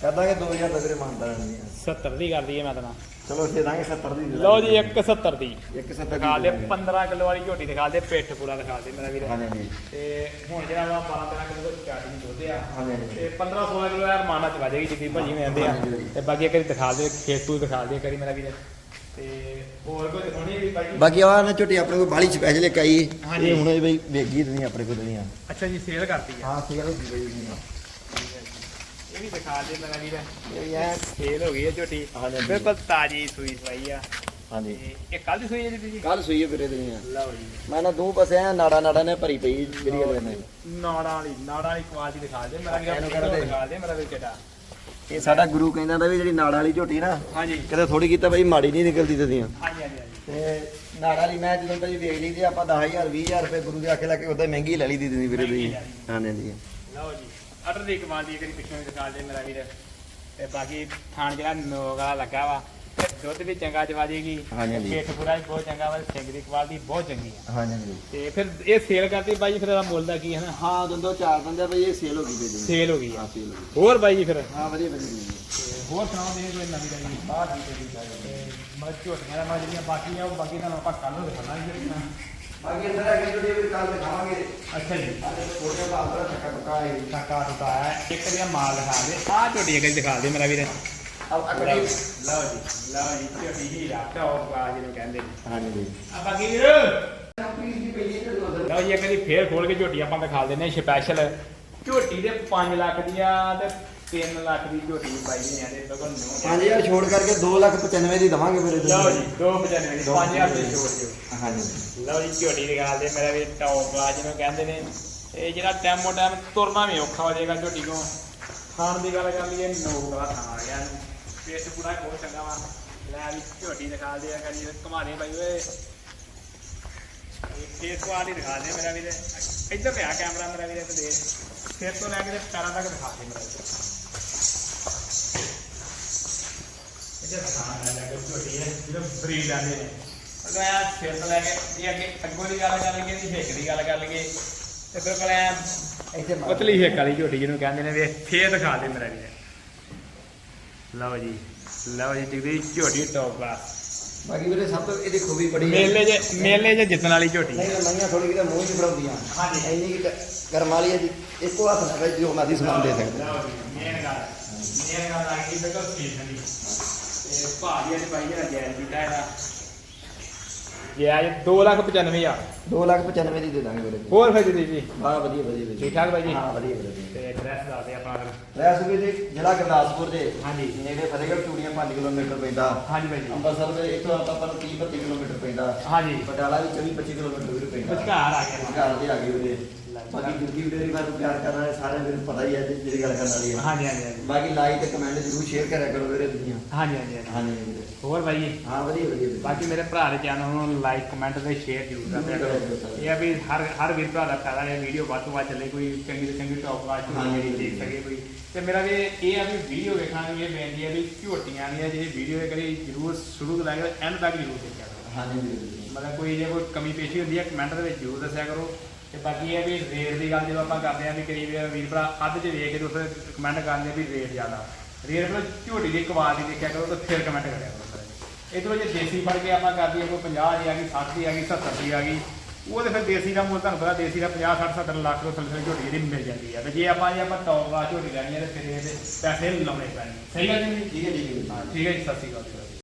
ਕਰ ਦਾਂਗੇ 2000 ਦਾ ਵੀਰੇ ਮਾਨਤਾ ਨਹੀਂ 70 ਦੀ ਕਰ ਦਈਏ ਮੈਂ ਤਾਂ ਚਲੋ ਦੇ ਦਾਂਗੇ 70 ਦੀ ਲਓ ਜੀ 170 ਦੀ। ਇੱਕ 70 ਦਿਖਾ ਦੇ 15 ਕਿਲੋ ਵਾਲੀ ਝੋਟੀ ਦਿਖਾ ਦੇ ਪਿੱਠ ਪੂਰਾ ਦਿਖਾ ਦੇ ਮੇਰਾ ਵੀਰ। ਹਾਂਜੀ ਹਾਂਜੀ। ਤੇ ਹੁਣ ਜਿਹੜਾ ਵਾ 12 13 ਕਿਲੋ ਤੋਂ ਸਟਾਰਟਿੰਗ ਦੁੱਧ ਆ। ਤੇ 15 16 ਕਿਲੋ ਯਾਰ ਮਾਨਾ ਚਵਾ ਜਾਏਗੀ ਜਿੱਦੀ ਭਾਜੀ ਮੈਂ ਆਂਦੇ ਆ। ਤੇ ਬਾਕੀ ਇੱਕ ਵਾਰੀ ਦਿਖਾ ਦੇ ਖੇਤ ਤੂੰ ਦਿਖਾ ਦੇ ਕਰੀ ਮੇਰਾ ਵੀਰ। ਤੇ ਹੋਰ ਕੋਈ ਦਿਖਾਉਣੀ ਵੀ ਬਾਈ? ਬਾਕੀ ਆ ਨਾ ਝੋਟੀ ਆਪਣੇ ਕੋਲ ਬਾਲੀ ਸਪੈਸ਼ਲ ਇੱਕ ਆਈ। ਇਹ ਹੁਣ ਬਈ ਵੇਗੀ ਤੁਸੀਂ ਆਪਣੇ ਕੋਲ ਦੁਨੀਆ ਅੱਛਾ ਜੀ ਸੇਲ ਕਰਤੀ ਆ। ਹਾਂ ਠੀਕ ਹੈ ਬਈ। ਦੁਨੀਆ ਇਹ ਵੀ ਦਿਖਾ ਦੇ ਮੇਰਾ ਵੀਰ। ਇਹ ਵੀ ਐ ਸੇਲ ਹੋ ਗਈ ਹੈ ਝੋਟੀ। ਹਾਂਜੀ, ਹਾਂਜੀ। ਬਿਲਕੁਲ ਤਾਜੀ ਸੂਈ ਸਵਾਈ ਆ। ਹਾਂਜੀ ਤੇ ਇਹ ਕੱਲ ਦੀ ਸੂਈ ਹੈ ਜੀ ਕੱਲ ਸੂਈ ਹੈ ਵੀਰੇ ਦੁਨੀਆ ਲਓ ਜੀ। ਮੈਂ ਨਾ ਦੋ ਪਾਸੇ ਆ ਨਾੜਾ ਨਾੜਾ ਨੇ ਭਰੀ ਪਈ ਜਿਹੜੀ ਗੱਲ ਨੇ। ਨਾੜਾਂ ਵਾਲੀ ਨਾੜਾਂ ਵਾਲੀ ਕੁਆਲਿਟੀ ਦਿਖਾ ਦੇ ਮੇਰਾ ਵੀਰ ਇਹਨੂੰ ਕਿਹੜਾ ਦੇ? ਦਿਖਾ ਦੇ ਮੇਰਾ ਵੀਰ ਕਿਹੜਾ ਇਹ ਸਾਡਾ ਗੁਰੂ ਕਹਿੰਦਾ ਦਾ ਵੀ ਜਿਹੜੀ ਨਾੜਾ ਵਾਲੀ ਝੋਟੀ ਨਾ ਹਾਂਜੀ ਕਿਤੇ ਥੋੜੀ ਕੀਤਾ ਬਈ ਮਾੜੀ ਨਹੀਂ ਨਿਕਲਦੀ ਦੁਨੀਆ ਹਾਂਜੀ ਹਾਂਜੀ ਹਾਂਜੀ। ਤੇ ਨਾੜਾ ਵਾਲੀ ਮੈਂ ਜਦੋਂ ਕਦੀ ਵੇਖ ਲਈ ਤੇ ਆਪਾਂ 10000 20000 ਰੁਪਏ ਗੁਰੂ ਦੇ ਆਖੇ ਲਾ ਕੇ ਉਦਾਂ ਮਹਿੰਗੀ ਲੈ ਲਈ ਦੀ ਦੁਨੀਆ ਵੀਰੇ ਤੁਸੀਂ ਹਾਂਜੀ ਹਾਂਜੀ। ਲਓ ਜੀ। ਅਟਰ ਦੀ ਕਮਾਲ ਦੀ ਕਰੀ ਪਿੱਛੋਂ ਦਿਖਾ ਦੇ ਮੇਰਾ ਵੀਰ। ਤੇ ਬਾਕੀ ਥਾਣ ਜਿਹੜਾ ਨੋਗ ਲੱਗਾ ਵਾ ਤੇ ਦੁੱਧ ਵੀ ਚੰਗਾ ਚਵਾ ਦੇਗੀ ਹਾਂਜੀ, ਹਾਂਜੀ। ਪੇਟ ਪੂਰਾ ਵੀ ਬਹੁਤ ਚੰਗਾ ਵਾ ਤੇ ਸਿੰਘ ਦੀ ਕੁਆਲਿਟੀ ਬਹੁਤ ਚੰਗੀ ਆ। ਹਾਂਜੀ ਹਾਂਜੀ। ਤੇ ਫਿਰ ਇਹ ਸੇਲ ਕਰਤੀ ਬਾਈ ਜੀ ਫਿਰ ਇਹਦਾ ਮੁੱਲ ਦਾ ਕੀ ਹੈ ਨਾ? ਹਾਂ ਦੰਦੋ ਚਾਰ ਦੰਦੇ ਬਈ ਇਹ ਸੇਲ ਹੋ ਗਈ ਬਈ ਸੇਲ ਹੋ ਗਈ ਆ। ਹਾਂ ਸੇਲ ਹੋ ਗਈ। ਹੋਰ ਬਾਈ ਜੀ ਫਿਰ? ਹਾਂ ਵਧੀਆ ਵਧੀਆ ਤੇ ਹੋਰ ਸੁਣਾਓ ਦੇ ਕੋਈ ਨਵੀਂ ਗੱਲ ਬਾਹਰ ਦੀ ਕੋਈ ਤੇ ਮਤਲਬ ਝੋਟੀਆਂ ਦਾ ਮਤਲਬ ਜਿਹੜੀਆਂ ਬਾਕੀ ਆ ਉਹ ਬਾਕੀ ਤੁਹਾਨੂੰ ਆਪਾਂ ਕੱਲ ਨੂੰ ਦਿਖਾਵਾਂਗੇ ਬਾਕੀ ਅੰਦਰ ਆ ਕੇ ਜਿਹੜੀ ਵੀ ਕੱਲ ਦਿਖਾਵਾਂਗੇ। ਅੱਛਾ ਜੀ। ਅੱਜ ਛੋਟੇ ਭਾਅ ਦਾ ਟੱਕਾ ਟੱਕਾ ਹੈ ਟਾਕਾ ਟੁਕਾ ਹੈ। ਇੱਕ ਦੀਆਂ ਮਾਲ ਦਿਖਾ ਦੇ। ਆਹ ਝੋਟੀ ਇੱਕ ਦਿਖਾ ਦੇ ਮੇਰਾ ਵੀਰ। ਅਬ ਲਓ ਅਕੜੀ ਜੀ ਲਓ ਜੀ ਲਓ ਜੀ ਝੋਟੀ ਹੀ ਰੱਖਦਾ ਉਹ ਆ ਜਿਹਨੂੰ ਕਹਿੰਦੇ ਨੇ। ਹਾਂਜੀ। ਜੀ ਆ ਬਾਕੀ ਵੀਰ। ਲਓ ਜੀ ਇੱਕ ਵਾਰੀ ਫੇਰ ਖੋਲ ਕੇ ਝੋਟੀ ਆਪਾਂ ਦਿਖਾ ਦਿੰਦੇ ਹਾਂ ਸਪੈਸ਼ਲ ਝੋਟੀ ਦੇ 5 ਲੱਖ ਦੀ ਆ ਤੇ 3 ਲੱਖ ਦੀ ਝੋਟੀ ਪਾਈ ਨੇ ਆਦੇ ਬਿਲਕੁਲ ਨੋ 5000 ਛੋੜ ਕਰਕੇ 2,95 ਦੀ ਦਵਾਂਗੇ ਫਿਰ ਲਓ ਜੀ 295 ਦੀ 5000 ਦੀ ਛੋੜ ਦਿਓ। ਹਾਂਜੀ। ਲਓ ਜੀ ਝੋਟੀ ਦੇ ਮੇਰਾ ਵੀ ਟੌਪ ਆ ਜਿਹਨੂੰ ਕਹਿੰਦੇ ਨੇ। ਇਹ ਜਿਹੜਾ ਟੈਮੋ ਟੈਮ ਤੁਰਨਾ ਵੀ ਔਖਾ ਹੋ ਜਾਏਗਾ ਝੋਟੀ ਕੋ ਖਾਣ ਦੀ ਗੱਲ ਕਰ ਲਈਏ ਨੋਕ ਦਾ ਖਾਣਾ ਆ ਗਿਆ। ਇਹਨੂੰ ਪੇਟ ਪੂਰਾ ਬਹੁਤ ਚੰਗਾ ਵਾ। ਲੈ ਵੀ ਝੋਟੀ ਦਿਖਾ ਦੇ ਕਰੀ ਘੁਮਾ ਦੇ ਬਾਈ ਓਏ ਫੇਸ ਕੁਆਲਿਟੀ ਦਿਖਾ ਦੇ ਮੇਰਾ ਵੀਰ। ਇੱਧਰ ਪਿਆ ਕੈਮਰਾ ਮੇਰਾ ਵੀਰ ਤੇ ਦੇ ਸਿਰ ਤੋਂ ਲੈ ਕੇ ਤੇ ਪੈਰਾਂ ਤੱਕ ਦਿਖਾ ਦੇ ਮੇਰਾ ਵੀਰ। ਇੱਧਰ ਦਿਖਾ ਲੈ ਲੈ ਕੇ ਝੋਟੀ ਹੈ ਜਿਹੜਾ ਬਰੀਡ ਆਂਦੇ ਨੇ। ਅਗਰ ਆ ਸਿਰ ਤੋਂ ਲੈ ਕੇ ਇਹ ਅੱਗੇ ਅੱਗੋਂ ਦੀ ਗੱਲ ਕਰ ਲਈਏ ਦੀ ਹਿੱਕ ਦੀ ਗੱਲ ਕਰ ਲਈਏ। ਤੇ ਬਿਲਕੁਲ ਐ ਇੱਥੇ ਪਤਲੀ ਹਿੱਕ ਵਾਲੀ ਝੋਟੀ ਜਿਹਨੂੰ ਕਹਿੰਦੇ ਨੇ ਵੀ ਫੇਰ ਦਿਖਾ ਦੇ ਮੇਰਾ ਵੀਰ। ਲਓ ਜੀ ਲਓ ਜੀ ਜਗਦੀ ਝੋਟੀ ਟੌਪ ਕਲਾਸ ਬਾਕੀ ਵੀਰੇ ਸਭ ਤੋਂ ਇਹਦੀ ਖੂਬੀ ਬੜੀ ਮੇਲੇ 'ਚ ਮੇਲੇ 'ਚ ਜਿੱਤਣ ਵਾਲੀ ਝੋਟੀ ਨਹੀਂ ਤਾਂ ਮਈਆਂ ਥੋੜੀ ਕਿਤੇ ਮੂੰਹ ਨਹੀਂ ਫੜਾਉਂਦੀਆਂ। ਹਾਂਜੀ। ਇੰਨੀ ਕਿ ਕਰਮ ਵਾਲੀ ਹੈ ਜੀ। ਇੱਕੋ ਹੱਥ ਨਾਲ ਜੋ ਮਰਜ਼ੀ ਸਮਾਨ ਦੇ ਸਕਦੇ। ਲਓ ਜੀ ਮੇਨ ਗੱਲ। ਮੇਨ ਗੱਲ ਆ ਗਈ ਬਿਲਕੁਲ ਸਟੇਸ਼ਨ ਦੀ ਤੇ ਭਾਜੀ ਅੱਜ ਭਾਈ ਜਿਹੜਾ ਜੈਨ ਕੀਤਾ ਇਹਦਾ ਜੈਜ 295000 2 ਲੱਖ 95 ਦੀ ਦੇ ਦਾਂਗੇ ਵੀਰੇ। ਹੋਰ ਫਿਰ ਜੀ ਜੀ। ਵਾਹ ਵਧੀਆ ਵਧੀਆ ਵਧੀਆ। ਠੀਕ ਠਾਕ ਬਾਈ ਜੀ? ਹਾਂ ਵਧੀਆ ਵਧੀਆ ਤੇ ਐਡਰੈਸ ਦੱਸ ਦੇ ਆਪਣਾ ਫਿਰ। ਰੈਸ ਵੀ ਦੇ ਜ਼ਿਲ੍ਹਾ ਗੁਰਦਾਸਪੁਰ ਦੇ। ਹਾਂਜੀ। ਨੇੜੇ ਫਤਿਹਗੜ੍ਹ ਚੂੜੀਆਂ 5 ਕਿਲੋਮੀਟਰ ਪੈਂਦਾ। ਹਾਂਜੀ ਬਾਈ ਜੀ। ਅੰਮ੍ਰਿਤਸਰ ਦੇ ਇੱਥੋਂ ਆਪਾਂ ਨੂੰ 30 32 ਕਿਲੋਮੀਟਰ ਪੈਂਦਾ। ਹਾਂਜੀ। ਪਟਿਆਲਾ ਵੀ 24 25 ਕਿਲੋਮੀਟਰ ਵੀਰ ਪੈਂਦਾ। ਵਿਚਕਾਰ ਆ ਗਿਆ। ਘਰ ਦੇ ਆ ਗਏ ਵੀਰੇ। ਬਾਕੀ ਗੁਰਦੀਪ ਡੇਰੀ ਬਾਰੇ ਪਿਆਰ ਕਰਨ ਵਾਲੇ ਸਾਰੇ ਵੀਰ ਪਤਾ ਹੀ ਹੈ ਜੀ ਜਿਹੜੀ ਗੱਲ ਕਰਨ ਵਾਲੀ ਹੈ ਹਾਂਜੀ ਹਾਂਜੀ ਹਾਂਜੀ। ਬਾਕੀ ਲਾਈਕ ਤੇ ਕਮੈਂਟ ਜ਼ਰੂਰ ਸ਼ੇਅਰ ਕਰਿਆ ਕਰੋ ਵੀਰੇ ਤੁਸੀਂ। ਹਾਂਜੀ ਹਾਂਜੀ ਹਾਂਜੀ। ਹਾਂਜੀ ਵੀਰੇ ਹੋਰ ਬਾਈ ਜੀ? ਹਾਂ ਵਧੀਆ ਵਧੀਆ ਵੀਰੇ। ਬਾਕੀ ਮੇਰੇ ਭਰਾ ਦੇ ਚੈਨਲ ਨੂੰ ਲਾਈਕ ਕਮੈਂਟ ਤੇ ਸ਼ੇਅਰ ਜ਼ਰੂਰ ਕਰਦਿਆ ਕਰੋ। ਇਹ ਆ ਵੀ ਹਰ ਹਰ ਵੀਰ ਭਰਾ ਦਾ ਫਾਇਦਾ ਹੈ ਵੀਡੀਓ ਵੱਧ ਤੋਂ ਵੱਧ ਚੱਲੇ ਕੋਈ ਚੰਗੀ ਤੋਂ ਚੰਗੀ ਟੌਪ ਵਾਚ ਹਾਂਜੀ, ਜਿਹੜੀ ਦੇਖ ਸਕੇ ਕੋਈ। ਤੇ ਮੇਰਾ ਵੀ ਇਹ ਆ ਵੀ ਵੀਡੀਓ ਵੇਖਣਾ ਵੀ ਇਹ ਬੇਨਤੀ ਹੈ ਵੀ ਝੋਟੀਆਂ ਦੀਆਂ ਜਿਹੜੀ ਵੀਡੀਓ ਹੈ ਕਰੀ ਜ਼ਰੂਰ ਸ਼ੁਰੂ ਤੋਂ ਲੈ ਕੇ ਐਂਡ ਤੱਕ ਜ਼ਰੂਰ ਦੇਖਿਆ ਕਰੋ। ਹਾਂਜੀ ਵੀਰੇ ਮਤਲਬ ਕੋਈ ਜੇ ਕੋਈ ਕਮੀ ਪੇਸ਼ੀ ਹੁੰਦੀ ਹੈ ਕਮੈਂਟ ਦੇ ਵਿੱਚ ਜ਼ਰੂਰ ਦੱਸਿਆ ਕਰੋ। ਤੇ ਬਾਕੀ ਇਹ ਵੀ ਰੇਟ ਦੀ ਗੱਲ ਜਦੋਂ ਆਪਾਂ ਕਰਦੇ ਆ ਵੀ ਕਰੀਬ ਵੀਰ ਭਰਾ ਅੱਧ ਚ ਵੇਖ ਕੇ ਤੇ ਉਸ ਕਮੈਂਟ ਕਰਦੇ ਵੀ ਰੇਟ ਜ਼ਿਆਦਾ। ਰੇਟ ਮਤਲਬ ਝੋਟੀ ਦੀ ਕੁਆਲਿਟੀ ਦੇਖਿਆ ਕਰੋ ਤੇ ਫਿਰ ਕਮੈਂਟ ਕਰਿਆ ਕਰੋ। ਇਧਰੋਂ ਜੇ ਦੇਸੀ ਫੜ ਕੇ ਆਪਾਂ ਕਰਦੀ ਕੋਈ 50 ਦੀ ਆ ਗਈ 60 ਦੀ ਆ ਗਈ 70 ਦੀ ਆ ਗਈ ਉਹ ਤੇ ਫਿਰ ਦੇਸੀ ਦਾ ਮੁੱਲ ਤੁਹਾਨੂੰ ਪਤਾ ਦੇਸੀ ਦਾ 50 60 70 ਲੱਖ ਤੋਂ ਥੱਲੇ ਝੋਟੀ ਜਿਹੜੀ ਮਿਲ ਜਾਂਦੀ ਆ। ਤੇ ਜੇ ਆਪਾਂ ਜੇ ਆਪਾਂ ਟੌਪ ਵਾਲਾ ਝੋਟੀ ਲੈਣੀ ਆ ਤੇ ਫਿਰ ਇਹਦੇ ਪੈਸੇ ਲਾਉਣੇ ਪੈਣੇ। ਸਹੀ ਗੱਲ ਜੀ ਠੀਕ ਹੈ ਹਾਂ। ਠੀਕ ਹੈ ਜੀ ਸਤਿ ਸ਼੍ਰੀ ਅਕਾਲ ਜੀ।